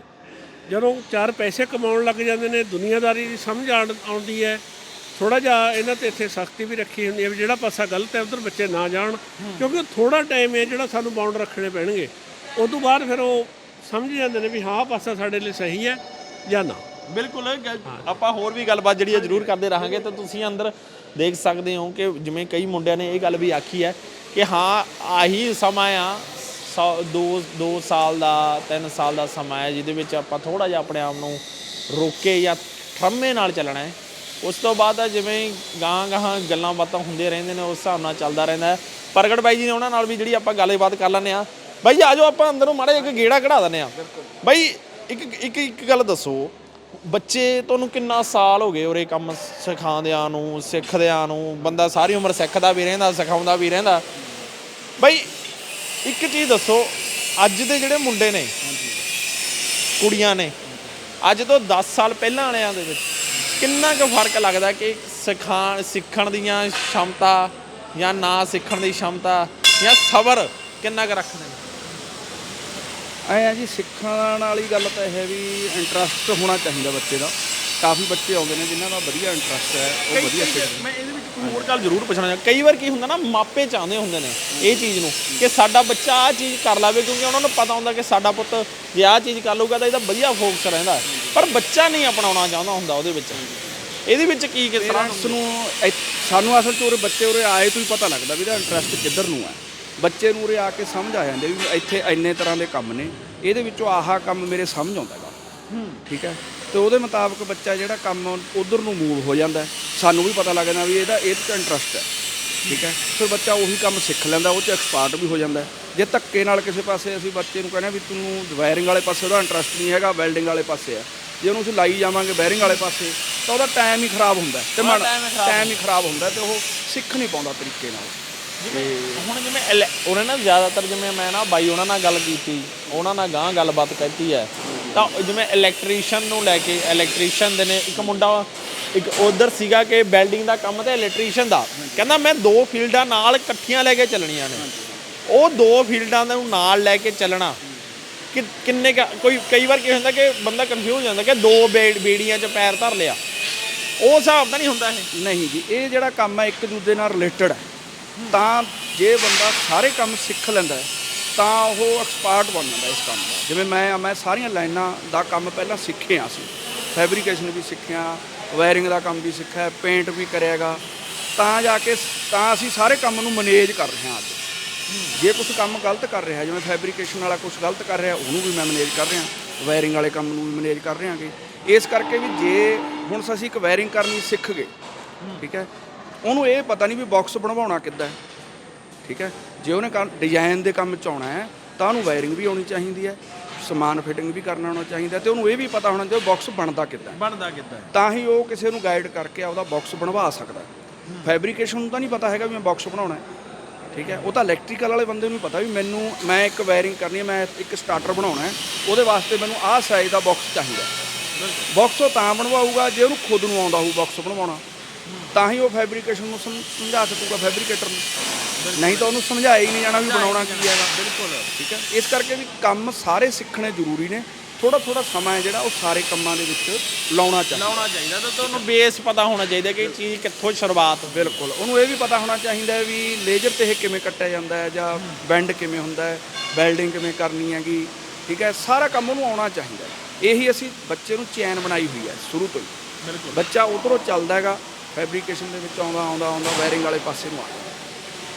ਜਦੋਂ ਚਾਰ ਪੈਸੇ ਕਮਾਉਣ ਲੱਗ ਜਾਂਦੇ ਨੇ ਦੁਨੀਆਦਾਰੀ ਦੀ ਸਮਝ ਆਉਂਦੀ ਹੈ। ਥੋੜਾ ਜਿਹਾ ਇਹਨਾਂ ਤੇ ਇੱਥੇ ਸਖਤੀ ਵੀ ਰੱਖੀ ਹੁੰਦੀ ਹੈ ਵੀ ਜਿਹੜਾ ਪਾਸਾ ਗਲਤ ਹੈ ਉਧਰ ਬੱਚੇ ਨਾ ਜਾਣ। ਕਿਉਂਕਿ ਥੋੜਾ ਟਾਈਮ ਹੈ ਜਿਹੜਾ ਸਾਨੂੰ ਬਾਉਂਡ ਰੱਖਣੇ ਪੈਣਗੇ। ਉਸ ਤੋਂ ਬਾਅਦ ਫਿਰ ਉਹ ਸਮਝ ਜਾਂਦੇ ਨੇ ਵੀ ਹਾਂ ਪਾਸਾ ਸਾਡੇ ਲਈ ਸਹੀ ਹੈ ਜਾਂ ਨਾ। ਬਿਲਕੁਲ ਆਪਾਂ ਹੋਰ ਵੀ ਗੱਲਬਾਤ ਜਿਹੜੀ ਹੈ ਜ਼ਰੂਰ ਕਰਦੇ ਰਹਾਂਗੇ। ਤਾਂ ਤੁਸੀਂ ਅੰਦਰ ਦੇਖ ਸਕਦੇ ਹੋ ਕਿ ਜਿਵੇਂ ਕਈ ਮੁੰਡਿਆਂ ਨੇ ਇਹ ਗੱਲ ਵੀ ਆਖੀ ਹੈ ਕਿ ਹਾਂ ਆਹੀ ਸਮਾਂ ਆ ਸੌ- ਦੋ ਦੋ ਸਾਲ ਦਾ 3 ਸਾਲ ਦਾ ਸਮਾਂ ਹੈ, ਜਿਹਦੇ ਵਿੱਚ ਆਪਾਂ ਥੋੜਾ ਜਿਹਾ ਆਪਣੇ ਆਪ ਨੂੰ ਰੋਕੇ ਜਾਂ ਠਰਮੇ ਨਾਲ ਚੱਲਣਾ ਹੈ। ਉਸ ਤੋਂ ਬਾਅਦ ਆ ਜਿਵੇਂ ਗਾਂ ਗਾਂ ਗੱਲਾਂ ਬਾਤਾਂ ਹੁੰਦੀਆਂ ਰਹਿੰਦੇ ਨੇ, ਉਸ ਹਿਸਾਬ ਨਾਲ ਚੱਲਦਾ ਰਹਿੰਦਾ ਪ੍ਰਗਟ ਬਾਈ ਜੀ ਨੇ ਉਹਨਾਂ ਨਾਲ ਵੀ ਜਿਹੜੀ ਆਪਾਂ ਗੱਲਬਾਤ ਕਰ ਲੈਂਦੇ ਆ ਬਾਈ ਆਜੋ ਆਪਾਂ ਅੰਦਰੋਂ ਮਾੜਾ ਜਿਹਾ ਇੱਕ ਗੇੜਾ ਕਢਾ ਦਿੰਦੇ ਆ ਬਾਈ, ਇੱਕ ਇੱਕ ਇੱਕ ਗੱਲ ਦੱਸੋ, ਬੱਚੇ ਤੁਹਾਨੂੰ ਕਿੰਨਾ ਸਾਲ ਹੋ ਗਏ ਉਰੇ ਕੰਮ ਸਿਖਾਉਂਦਿਆਂ ਨੂੰ, ਸਿੱਖਦਿਆਂ ਨੂੰ? ਬੰਦਾ ਸਾਰੀ ਉਮਰ ਸਿੱਖਦਾ ਵੀ ਰਹਿੰਦਾ, ਸਿਖਾਉਂਦਾ ਵੀ ਰਹਿੰਦਾ। ਬਈ ਇੱਕ ਚੀਜ਼ ਦੱਸੋ, ਅੱਜ ਦੇ ਜਿਹੜੇ ਮੁੰਡੇ ਨੇ, ਕੁੜੀਆਂ ਨੇ, ਅੱਜ ਤੋਂ 10 ਸਾਲ ਪਹਿਲਾਂ ਵਾਲਿਆਂ ਦੇ ਵਿੱਚ ਕਿੰਨਾ ਕੁ ਫ਼ਰਕ ਲੱਗਦਾ ਕਿ ਸਿਖਾਣ, ਸਿੱਖਣ ਦੀਆਂ ਸ਼ਮਤਾ ਜਾਂ ਨਾ ਸਿੱਖਣ ਦੀ ਸ਼ਮਤਾ ਜਾਂ ਸਬਰ ਕਿੰਨਾ ਕੁ ਰੱਖਦੇ ਨੇ? ਐ ਆ ਜੀ, ਸਿੱਖਣ ਵਾਲੀ ਗੱਲ ਤਾਂ ਇਹ ਵੀ ਇੰਟਰਸਟ ਹੋਣਾ ਚਾਹੀਦਾ ਬੱਚੇ ਦਾ। ਕਾਫੀ ਬੱਚੇ ਆਉਂਦੇ ਨੇ ਜਿਨ੍ਹਾਂ ਦਾ ਵਧੀਆ ਇੰਟਰਸਟ ਹੈ ਉਹ ਵਧੀਆ ਸਿੱਖਦੇ ਮੈਂ ਇਹਦੇ ਵਿੱਚ ਕੋਈ ਹੋਰ ਗੱਲ ਜ਼ਰੂਰ ਪੁੱਛਣਾ ਚਾਹੁੰਦਾ ਕਈ ਵਾਰ ਕੀ ਹੁੰਦਾ ਨਾ ਮਾਪੇ ਚਾਹੁੰਦੇ ਹੁੰਦੇ ਨੇ ਇਹ ਚੀਜ਼ ਨੂੰ ਕਿ ਸਾਡਾ ਬੱਚਾ ਆਹ ਚੀਜ਼ ਕਰ ਲਾਵੇ ਕਿਉਂਕਿ ਉਹਨਾਂ ਨੂੰ ਪਤਾ ਹੁੰਦਾ ਕਿ ਸਾਡਾ ਪੁੱਤ ਜੇ ਆਹ ਚੀਜ਼ ਕਰ ਲਊਗਾ ਤਾਂ ਇਹਦਾ ਵਧੀਆ ਫੋਕਸ ਰਹਿੰਦਾ। ਪਰ ਪਰ ਬੱਚਾ ਨਹੀਂ ਅਪਣਾਉਣਾ ਚਾਹੁੰਦਾ ਹੁੰਦਾ ਉਹਦੇ ਵਿੱਚ। ਇਹਦੇ ਵਿੱਚ ਕੀ ਕਿਸ ਤਰ੍ਹਾਂ ਪੇਰੈਂਟਸ ਨੂੰ ਇ- ਸਾਨੂੰ ਅਸਲ 'ਚ ਉਰੇ ਬੱਚੇ ਉਰੇ ਆਏ ਤੋਂ ਹੀ ਪਤਾ ਲੱਗਦਾ ਵੀ ਇਹਦਾ ਇੰਟਰਸਟ ਕਿੱਧਰ ਨੂੰ ਹੈ। ਬੱਚੇ ਨੂੰ ਉਰੇ ਆ ਕੇ ਸਮਝ ਆ ਜਾਂਦੇ ਵੀ ਇੱਥੇ ਇੰਨੇ ਤਰ੍ਹਾਂ ਦੇ ਕੰਮ ਨੇ ਇਹਦੇ ਵਿੱਚੋਂ ਆਹਾ ਕੰਮ ਮੇਰੇ ਸਮਝ ਆਉਂਦਾ ਹੈਗਾ। ਠੀਕ ਹੈ? ਤੇ ਉਹਦੇ ਮੁਤਾਬਕ ਬੱਚਾ ਜਿਹੜਾ ਕੰਮ ਉਧਰ ਨੂੰ ਮੂਵ ਹੋ ਜਾਂਦਾ। ਸਾਨੂੰ ਵੀ ਪਤਾ ਲੱਗਦਾ ਵੀ ਇਹਦਾ ਇਹ 'ਚ ਇੰਟਰਸਟ ਹੈ। ਠੀਕ ਹੈ? ਫਿਰ ਬੱਚਾ ਉਹੀ ਕੰਮ ਸਿੱਖ ਲੈਂਦਾ ਉਹ 'ਚ ਐਕਸਪਰਟ ਵੀ ਹੋ ਜਾਂਦਾ। ਜੇ ਧੱਕੇ ਨਾਲ ਕਿਸੇ ਪਾਸੇ ਅਸੀਂ ਬੱਚੇ ਨੂੰ ਕਹਿੰਦੇ ਵੀ ਤੈਨੂੰ ਵਾਇਰਿੰਗ ਵਾਲੇ ਪਾਸੇ ਉਹਦਾ ਇੰਟਰਸਟ ਨਹੀਂ ਹੈਗਾ ਵੈਲਡਿੰਗ ਵਾਲੇ ਪਾਸੇ ਆ। ਜੇ ਉਹਨੂੰ ਅਸੀਂ ਲਾਈ ਜਾਵਾਂਗੇ ਵਾਇਰਿੰਗ ਵਾਲੇ ਪਾਸੇ ਤਾਂ ਉਹਦਾ ਟਾਈਮ ਹੀ ਖਰਾਬ ਹੁੰਦਾ ਤੇ ਮਨ ਟਾਈਮ ਹੀ ਖਰਾਬ ਹੁੰਦਾ। ਤੇ ਉਹ ਸਿੱਖ ਨਹੀਂ ਪਾਉਂਦਾ ਤਰੀਕੇ ਨਾਲ। ਜਿਵੇਂ ਹੁਣ ਜਿਵੇਂ ਉਹਨਾਂ ਨਾਲ ਜ਼ਿਆਦਾਤਰ ਜਿਵੇਂ ਮੈਂ ਨਾ ਬਾਈ ਉਹਨਾਂ ਨਾਲ ਗੱਲ ਕੀਤੀ ਉਹਨਾਂ ਨਾਲ ਗਾਂ ਗੱਲਬਾਤ ਕੀਤੀ ਹੈ। ਤਾਂ ਜਿਵੇਂ ਇਲੈਕਟ੍ਰੀਸ਼ੀਅਨ ਨੂੰ ਲੈ ਕੇ ਇਲੈਕਟ੍ਰੀਸ਼ੀਅਨ ਦੇ ਨੇ, ਇੱਕ ਮੁੰਡਾ, ਇੱਕ ਉਧਰ ਸੀਗਾ ਕਿ ਵੈਲਡਿੰਗ ਦਾ ਕੰਮ ਤੇ ਇਲੈਕਟ੍ਰੀਸ਼ੀਅਨ ਦਾ। ਕਹਿੰਦਾ, ਮੈਂ ਦੋ ਫੀਲਡਾਂ ਨਾਲ ਇਕੱਠੀਆਂ ਲੈ ਕੇ ਚੱਲਣੀਆਂ ਨੇ। ਉਹ ਦੋ ਫੀਲਡਾਂ ਨੂੰ ਨਾਲ ਲੈ ਕੇ ਚੱਲਣਾ। ਕਿ ਕਿੰਨੇ ਕੁ- ਕੋਈ, ਕਈ ਵਾਰ ਕੀ ਹੁੰਦਾ ਕਿ ਬੰਦਾ ਕਨਫਿਊਜ਼ ਹੋ ਜਾਂਦਾ ਕਿ ਦੋ ਬੇੜ ਬੇੜੀਆਂ 'ਚ ਪੈਰ ਧਰ ਲਿਆ। ਉਹ ਹਿਸਾਬ ਤਾਂ ਨਹੀਂ ਹੁੰਦਾ ਇਹ? ਨਹੀਂ ਜੀ, ਇਹ ਜਿਹੜਾ ਕੰਮ ਹੈ ਇੱਕ ਦੂਜੇ ਨਾਲ ਰਿਲੇਟਡ ਹੈ ਤਾਂ ਜੇ ਬੰਦਾ ਸਾਰੇ ਕੰਮ ਸਿੱਖ ਲੈਂਦਾ ਤਾਂ ਉਹ ਐਕਸਪਰਟ ਬਣ ਜਾਂਦਾ ਇਸ ਕੰਮ ਦਾ। ਜਿਵੇਂ ਮੈਂ ਮੈਂ ਸਾਰੀਆਂ ਲਾਈਨਾਂ ਦਾ ਕੰਮ ਪਹਿਲਾਂ ਸਿੱਖਿਆ ਸੀ। ਫੈਬਰੀਕੇਸ਼ਨ ਵੀ ਸਿੱਖਿਆ ਵਾਇਰਿੰਗ ਦਾ ਕੰਮ ਵੀ ਸਿੱਖਿਆ ਪੇਂਟ ਵੀ ਕਰਿਆਗਾ। ਤਾਂ ਜਾ ਕੇ ਤਾਂ ਅਸੀਂ ਸਾਰੇ ਕੰਮ ਨੂੰ ਮੈਨੇਜ ਕਰ ਰਹੇ ਹਾਂ ਅੱਜ। ਜੇ ਕੁਝ ਕੰਮ ਗਲਤ ਕਰ ਰਿਹਾ, ਜਿਵੇਂ ਫੈਬਰੀਕੇਸ਼ਨ ਵਾਲਾ ਕੁਝ ਗਲਤ ਕਰ ਰਿਹਾ, ਉਹਨੂੰ ਵੀ ਮੈਂ ਮੈਨੇਜ ਕਰ ਰਿਹਾ। ਵਾਇਰਿੰਗ ਵਾਲੇ ਕੰਮ ਨੂੰ ਵੀ ਮੈਨੇਜ ਕਰ ਰਹੇ ਹਾਂਗੇ। ਇਸ ਕਰਕੇ ਵੀ ਜੇ ਹੁਣ ਅਸੀਂ ਇੱਕ ਵਾਇਰਿੰਗ ਕਰਨੀ ਸਿੱਖ ਗਏ, ਠੀਕ ਹੈ, ਉਹਨੂੰ ਇਹ ਪਤਾ ਨਹੀਂ ਵੀ ਬਾਕਸ ਬਣਵਾਉਣਾ ਕਿੱਦਾਂ ਠੀਕ ਹੈ? ਜੇ ਉਹਨੇ ਡਿਜ਼ਾਈਨ ਦੇ ਕੰਮ ਚ ਆਉਣਾ ਹੈ ਤਾਂ ਉਹਨੂੰ ਵਾਇਰਿੰਗ ਵੀ ਆਉਣੀ ਚਾਹੀਦੀ ਹੈ ਸਮਾਨ ਫਿਟਿੰਗ ਵੀ ਕਰਨਾ ਆਉਣਾ ਚਾਹੀਦਾ ਤੇ ਉਹਨੂੰ ਇਹ ਵੀ ਪਤਾ ਹੋਣਾ ਚਾਹੀਦਾ ਬਾਕਸ ਬਣਦਾ ਕਿੱਦਾਂ। ਬਣਦਾ ਕਿੱਦਾਂ ਤਾਂ ਹੀ ਉਹ ਕਿਸੇ ਨੂੰ ਗਾਈਡ ਕਰਕੇ ਆਪਦਾ ਬਾਕਸ ਬਣਵਾ ਸਕਦਾ ਫੈਬਰੀਕੇਸ਼ਨ ਨੂੰ ਤਾਂ ਨਹੀਂ ਪਤਾ ਹੈਗਾ ਵੀ ਮੈਂ ਬਾਕਸ ਬਣਾਉਣਾ ਹੈ। ਠੀਕ ਹੈ? ਉਹ ਤਾਂ ਇਲੈਕਟ੍ਰੀਕਲ ਵਾਲੇ ਬੰਦੇ ਨੂੰ ਪਤਾ ਵੀ ਮੈਨੂੰ ਮੈਂ ਇੱਕ ਵਾਇਰਿੰਗ ਕਰਨੀ ਹੈ ਮੈਂ ਇੱਕ ਸਟਾਰਟਰ ਬਣਾਉਣਾ ਹੈ ਉਹਦੇ ਵਾਸਤੇ ਮੈਨੂੰ ਆਹ ਸਾਈਜ਼ ਦਾ ਬਾਕਸ ਚਾਹੀਦਾ ਬਾਕਸ ਉਹ ਤਾਂ ਬਣਵਾਊਗਾ ਜੇ ਉਹਨੂੰ ਖੁਦ ਨੂੰ ਆਉਂਦਾ ਹੋਊ ਬਾਕਸ ਬਣਵਾਉਣਾ। ਤਾਂ ਹੀ ਉਹ ਫੈਬਰੀਕੇਸ਼ਨ ਨੂੰ ਸਮ- ਸਮਝਾ ਸਕੂਗਾ ਫੈਬਰੀਕੇਟਰ ਨੂੰ। ਨਹੀਂ ਤਾਂ ਉਹਨੂੰ ਸਮਝਾਇਆ ਹੀ ਨਹੀਂ ਜਾਣਾ ਵੀ ਬਣਾਉਣਾ ਕੀ ਹੈਗਾ। ਬਿਲਕੁਲ ਠੀਕ ਹੈ। ਇਸ ਕਰਕੇ ਵੀ ਕੰਮ ਸਾਰੇ ਸਿੱਖਣੇ ਜ਼ਰੂਰੀ ਨੇ। ਥੋੜਾ ਥੋੜਾ ਸਮਾਂ ਹੈ ਜਿਹੜਾ ਉਹ ਸਾਰੇ ਕੰਮਾਂ ਦੇ ਵਿੱਚ ਲਾਉਣਾ ਚਾਹੀਦਾ। ਲਾਉਣਾ ਚਾਹੀਦਾ ਤਾਂ ਤੁਹਾਨੂੰ ਬੇਸ ਪਤਾ ਹੋਣਾ ਚਾਹੀਦਾ ਕਿ ਇਹ ਚੀਜ਼ ਕਿੱਥੋਂ ਸ਼ੁਰੂਆਤ ਬਿਲਕੁਲ। ਉਹਨੂੰ ਇਹ ਵੀ ਪਤਾ ਹੋਣਾ ਚਾਹੀਦਾ ਹੈ ਵੀ ਲੇਜ਼ਰ ਤੇ ਇਹ ਕਿਵੇਂ ਕੱਟਿਆ ਜਾਂਦਾ ਹੈ ਜਾਂ ਬੈਂਡ ਕਿਵੇਂ ਹੁੰਦਾ ਹੈ ਵੈਲਡਿੰਗ ਕਿਵੇਂ ਕਰਨੀ ਹੈਗੀ ਠੀਕ ਹੈ। ਸਾਰਾ ਕੰਮ ਉਹਨੂੰ ਆਉਣਾ ਚਾਹੀਦਾ। ਹੈ ਇਹੀ ਅਸੀਂ ਬੱਚੇ ਨੂੰ ਚੈਨ ਬਣਾਈ ਹੋਈ ਹੈ ਸ਼ੁਰੂ ਤੋਂ ਹੀ। ਬਿਲਕੁਲ। ਬੱਚਾ ਉਧਰੋਂ ਚੱਲਦਾ ਹੈਗਾ ਫੈਬਰੀਕੇਸ਼ਨ ਦੇ ਵਿੱਚ ਆਉਂਦਾ ਆਉਂਦਾ ਆਉਂਦਾ ਵਾਇਰਿੰਗ ਵਾਲੇ ਪਾਸੇ ਨੂੰ ਆ ਜਾਂਦਾ।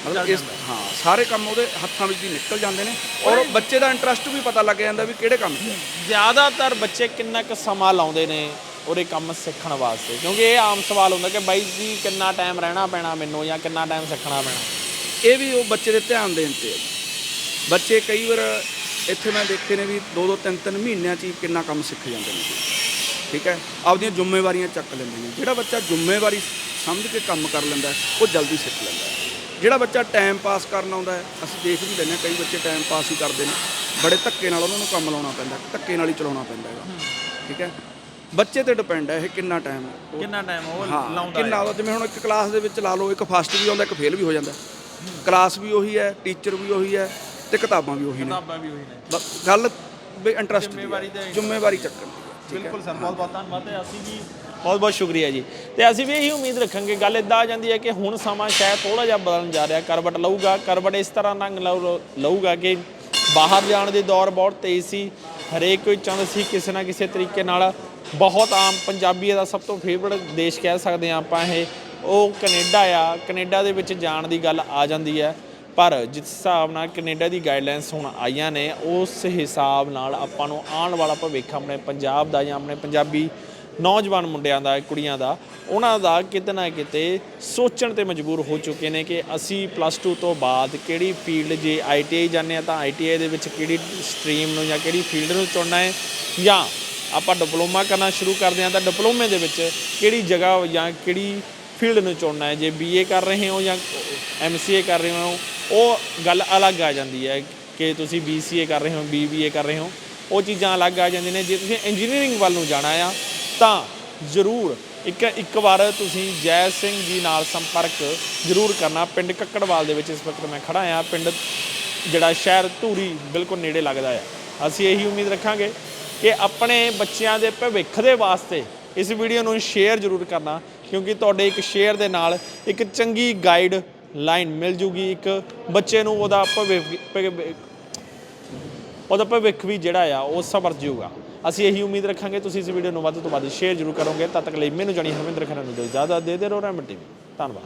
ਮਤਲਬ ਇਸ ਹਾਂ ਸਾਰੇ ਕੰਮ ਉਹਦੇ ਹੱਥਾਂ ਵਿੱਚ ਹੀ ਨਿਕਲ ਜਾਂਦੇ ਨੇ ਔਰ ਬੱਚੇ ਦਾ ਇੰਟਰਸਟ ਵੀ ਪਤਾ ਲੱਗ ਜਾਂਦਾ ਵੀ ਕਿਹੜੇ ਕੰਮ 'ਚ। ਜ਼ਿਆਦਾਤਰ ਬੱਚੇ ਕਿੰਨਾ ਕੁ ਸਮਾਂ ਲਾਉਂਦੇ ਨੇ ਉਹਦੇ ਕੰਮ ਸਿੱਖਣ ਵਾਸਤੇ? ਕਿਉਂਕਿ ਇਹ ਆਮ ਸਵਾਲ ਹੁੰਦਾ ਕਿ ਬਾਈ ਜੀ ਕਿੰਨਾ ਟਾਈਮ ਰਹਿਣਾ ਪੈਣਾ ਮੈਨੂੰ ਜਾਂ ਕਿੰਨਾ ਟਾਈਮ ਸਿੱਖਣਾ ਪੈਣਾ? ਇਹ ਵੀ ਉਹ ਬੱਚੇ ਦੇ ਧਿਆਨ ਦੇਣ ਤੇ ਬੱਚੇ ਕਈ ਵਾਰ ਇੱਥੇ ਮੈਂ ਦੇਖੇ ਨੇ ਵੀ ਦੋ ਦੋ ਤਿੰਨ ਤਿੰਨ ਮਹੀਨਿਆਂ 'ਚ ਹੀ ਕਿੰਨਾ ਕੰਮ ਸਿੱਖ ਜਾਂਦੇ ਨੇ। ਠੀਕ ਹੈ? ਆਪਦੀਆਂ ਜ਼ਿੰਮੇਵਾਰੀਆਂ ਚੱਕ ਲੈਂਦੇ ਨੇ। ਜਿਹੜਾ ਬੱਚਾ ਜ਼ਿੰਮੇਵਾਰੀ ਸਮਝ ਕੇ ਕੰਮ ਕਰ ਲੈਂਦਾ ਉਹ ਜਲਦੀ ਸਿੱਖ ਲੈਂਦਾ ਜਿਹੜਾ ਬੱਚਾ ਟਾਈਮ ਪਾਸ ਕਰਨ ਆਉਂਦਾ ਹੈ ਅਸੀਂ ਦੇਖ ਵੀ ਲੈਂਦੇ ਕਈ ਬੱਚੇ ਟਾਈਮ ਪਾਸ ਹੀ ਕਰਦੇ ਨੇ। ਬੜੇ ਧੱਕੇ ਨਾਲ ਉਹਨਾਂ ਨੂੰ ਕੰਮ ਲਾਉਣਾ ਪੈਂਦਾ ਧੱਕੇ ਨਾਲ ਹੀ ਚਲਾਉਣਾ ਪੈਂਦਾ ਹੈਗਾ। ਠੀਕ ਹੈ? ਬੱਚੇ ਤੇ ਡਿਪੈਂਡ ਹੈ ਇਹ ਕਿੰਨਾ ਟਾਈਮ ਹੈ। ਕਿੰਨਾ ਟਾਈਮ ਉਹ ਹਾਂ ਲਾਉਂਦਾ ਕਿੰਨਾ ਉਹਦਾ ਜਿਵੇਂ ਹੁਣ ਇੱਕ ਕਲਾਸ ਦੇ ਵਿੱਚ ਲਾ ਲਓ ਇੱਕ ਫਸਟ ਵੀ ਆਉਂਦਾ ਇੱਕ ਫੇਲ ਵੀ ਹੋ ਜਾਂਦਾ। ਕਲਾਸ ਵੀ ਉਹੀ ਹੈ ਟੀਚਰ ਵੀ ਉਹੀ ਹੈ ਤੇ ਕਿਤਾਬਾਂ ਵੀ ਉਹੀ ਨੇ। ਕਿਤਾਬਾਂ ਵੀ ਉਹੀ ਨੇ। ਗੱਲ ਵੀ ਇੰਟਰਸਟ ਜ਼ਿੰਮੇਵਾਰੀ ਤੇ- ਜ਼ਿੰਮੇਵਾਰੀ ਚੱਕਣ ਦੀ। ਠੀਕ ਹੈ। ਬਿਲਕੁਲ ਸਰ ਬਹੁਤ ਬਹੁਤ ਧੰਨਵਾਦ ਤੇ ਅਸੀਂ ਵੀ ਬਹੁਤ ਬਹੁਤ ਸ਼ੁਕਰੀਆ ਜੀ। ਤੇ ਅਸੀਂ ਵੀ ਇਹੀ ਉਮੀਦ ਰੱਖਾਂਗੇ ਗੱਲ ਇਦਾਂ ਆ ਜਾਂਦੀ ਹੈ ਕਿ ਹੁਣ ਸਮਾਂ ਸ਼ਾਇਦ ਥੋੜਾ ਜਿਹਾ ਬਦਲਣ ਜਾ ਰਿਹਾ ਕਰਵਟ ਲਊਗਾ ਕਰਵਟ ਇਸ ਤਰ੍ਹਾਂ ਰੰਗ ਲਊ- ਲਊਗਾ ਕਿ ਬਾਹਰ ਜਾਣ ਦੇ ਦੌਰ ਬਹੁਤ ਤੇਜ਼ ਸੀ ਹਰੇਕ ਕੋਈ ਚਾਹੁੰਦਾ ਸੀ ਕਿਸੇ ਨਾ ਕਿਸੇ ਤਰੀਕੇ ਨਾਲ ਬਹੁਤ ਆਮ ਪੰਜਾਬੀ ਦਾ ਸਭ ਤੋਂ ਫੇਵਰਟ ਦੇਸ਼ ਕਹਿ ਸਕਦੇ ਹਾਂ ਆਪਾਂ ਇਹ ਉਹ ਕੈਨੇਡਾ ਆ ਕੈਨੇਡਾ ਦੇ ਵਿੱਚ ਜਾਣ ਦੀ ਗੱਲ ਆ ਜਾਂਦੀ ਹੈ। ਪਰ ਜਿਸ ਹਿਸਾਬ ਨਾਲ ਕੈਨੇਡਾ ਦੀ ਗਾਈਡਲਾਈਨਸ ਹੁਣ ਆਈਆਂ ਨੇ, ਉਸ ਹਿਸਾਬ ਨਾਲ ਆਪਾਂ ਨੂੰ ਆਉਣ ਵਾਲਾ ਭਵਿੱਖ ਆਪਣੇ ਪੰਜਾਬ ਦਾ ਜਾਂ ਆਪਣੇ ਪੰਜਾਬੀ ਨੌਜਵਾਨ ਮੁੰਡਿਆਂ ਦਾ, ਕੁੜੀਆਂ ਦਾ, ਉਹਨਾਂ ਦਾ ਕਿਤੇ ਨਾ ਕਿਤੇ ਸੋਚਣ ਤੇ ਮਜਬੂਰ ਹੋ ਚੁੱਕੇ ਨੇ ਕਿ ਅਸੀਂ ਪਲੱਸ 2 ਤੋਂ ਬਾਅਦ ਕਿਹੜੀ ਫੀਲਡ ਜੇ ਆਈਟੀਆਈ ਜਾਂਦੇ ਆ ਤਾਂ ਆਈਟੀਆਈ ਦੇ ਵਿੱਚ ਕਿਹੜੀ ਸਟਰੀਮ ਨੂੰ ਜਾਂ ਕਿਹੜੀ ਫੀਲਡ ਨੂੰ ਚੁਣਨਾ ਹੈ ਜਾਂ ਆਪਾਂ ਡਿਪਲੋਮਾ ਕਰਨਾ ਸ਼ੁਰੂ ਕਰਦੇ ਹਾਂ ਤਾਂ ਡਿਪਲੋਮੇ ਦੇ ਵਿੱਚ ਕਿਹੜੀ ਜਗ੍ਹਾ ਜਾਂ ਕਿਹੜੀ ਫੀਲਡ ਨੂੰ ਚੁਣਨਾ ਹੈ, ਜੇ ਬੀਏ ਕਰ ਰਹੇ ਹੋ ਜਾਂ ਐਮਸੀਏ ਕਰ ਰਹੇ ਹੋ ਉਹ ਗੱਲ ਅਲੱਗ ਆ ਜਾਂਦੀ ਹੈ ਕਿ ਤੁਸੀਂ ਬੀਸੀਏ ਕਰ ਰਹੇ ਹੋ ਬੀਬੀਏ ਕਰ ਰਹੇ ਹੋ, ਉਹ ਚੀਜ਼ਾਂ ਅਲੱਗ ਆ ਜਾਂਦੀਆਂ ਨੇ। ਜੇ ਤੁਸੀਂ ਇੰਜੀਨੀਅਰਿੰਗ ਵੱਲ ਨੂੰ ਜਾਣਾ ਆ, ਤਾਂ ਜ਼ਰੂਰ ਇੱਕ ਇੱਕ ਵਾਰ ਤੁਸੀਂ ਜੈ ਸਿੰਘ ਜੀ ਨਾਲ ਸੰਪਰਕ ਜ਼ਰੂਰ ਕਰਨਾ। ਪਿੰਡ ਕੱਕੜਵਾਲ ਦੇ ਵਿੱਚ ਇਸ ਵਕਤ ਮੈਂ ਖੜਾ ਆ। ਪਿੰਡ ਜਿਹੜਾ ਸ਼ਹਿਰ ਧੂਰੀ ਬਿਲਕੁਲ ਨੇੜੇ ਲੱਗਦਾ ਆ। ਅਸੀਂ ਇਹੀ ਉਮੀਦ ਰੱਖਾਂਗੇ ਕਿ ਆਪਣੇ ਬੱਚਿਆਂ ਦੇ ਭਵਿੱਖ ਦੇ ਵਾਸਤੇ ਇਸ ਵੀਡੀਓ ਨੂੰ ਸ਼ੇਅਰ ਜ਼ਰੂਰ ਕਰਨਾ, ਕਿਉਂਕਿ ਤੁਹਾਡੇ ਇੱਕ ਸ਼ੇਅਰ ਦੇ ਨਾਲ ਇੱਕ ਚੰਗੀ ਗਾਈਡ ਲਾਈਨ ਮਿਲ ਜੂਗੀ ਇੱਕ ਬੱਚੇ ਨੂੰ ਉਹਦਾ ਭਵਿੱਖ ਉਹਦਾ ਭਵਿੱਖ ਵੀ ਜਿਹੜਾ ਆ, ਉਹ ਸਵਰ ਜੂਗਾ। ਅਸੀਂ ਇਹੀ ਉਮੀਦ ਰੱਖਾਂਗੇ, ਤੁਸੀਂ ਇਸ ਵੀਡੀਓ ਨੂੰ ਵੱਧ ਤੋਂ ਵੱਧ ਸ਼ੇਅਰ ਜ਼ਰੂਰ ਕਰੋਗੇ। ਤਦ ਤੱਕ ਲਈ ਮੈਨੂੰ ਜਾਣੀ ਹਰਵਿੰਦਰ ਖੰਨਾ ਨੂੰ ਦਿਓ ਇਜਾਜ਼ਤ, ਦੇ ਦੇ ਰੋ ਰਹਿਮਤ ਟੀਵੀ। ਧੰਨਵਾਦ।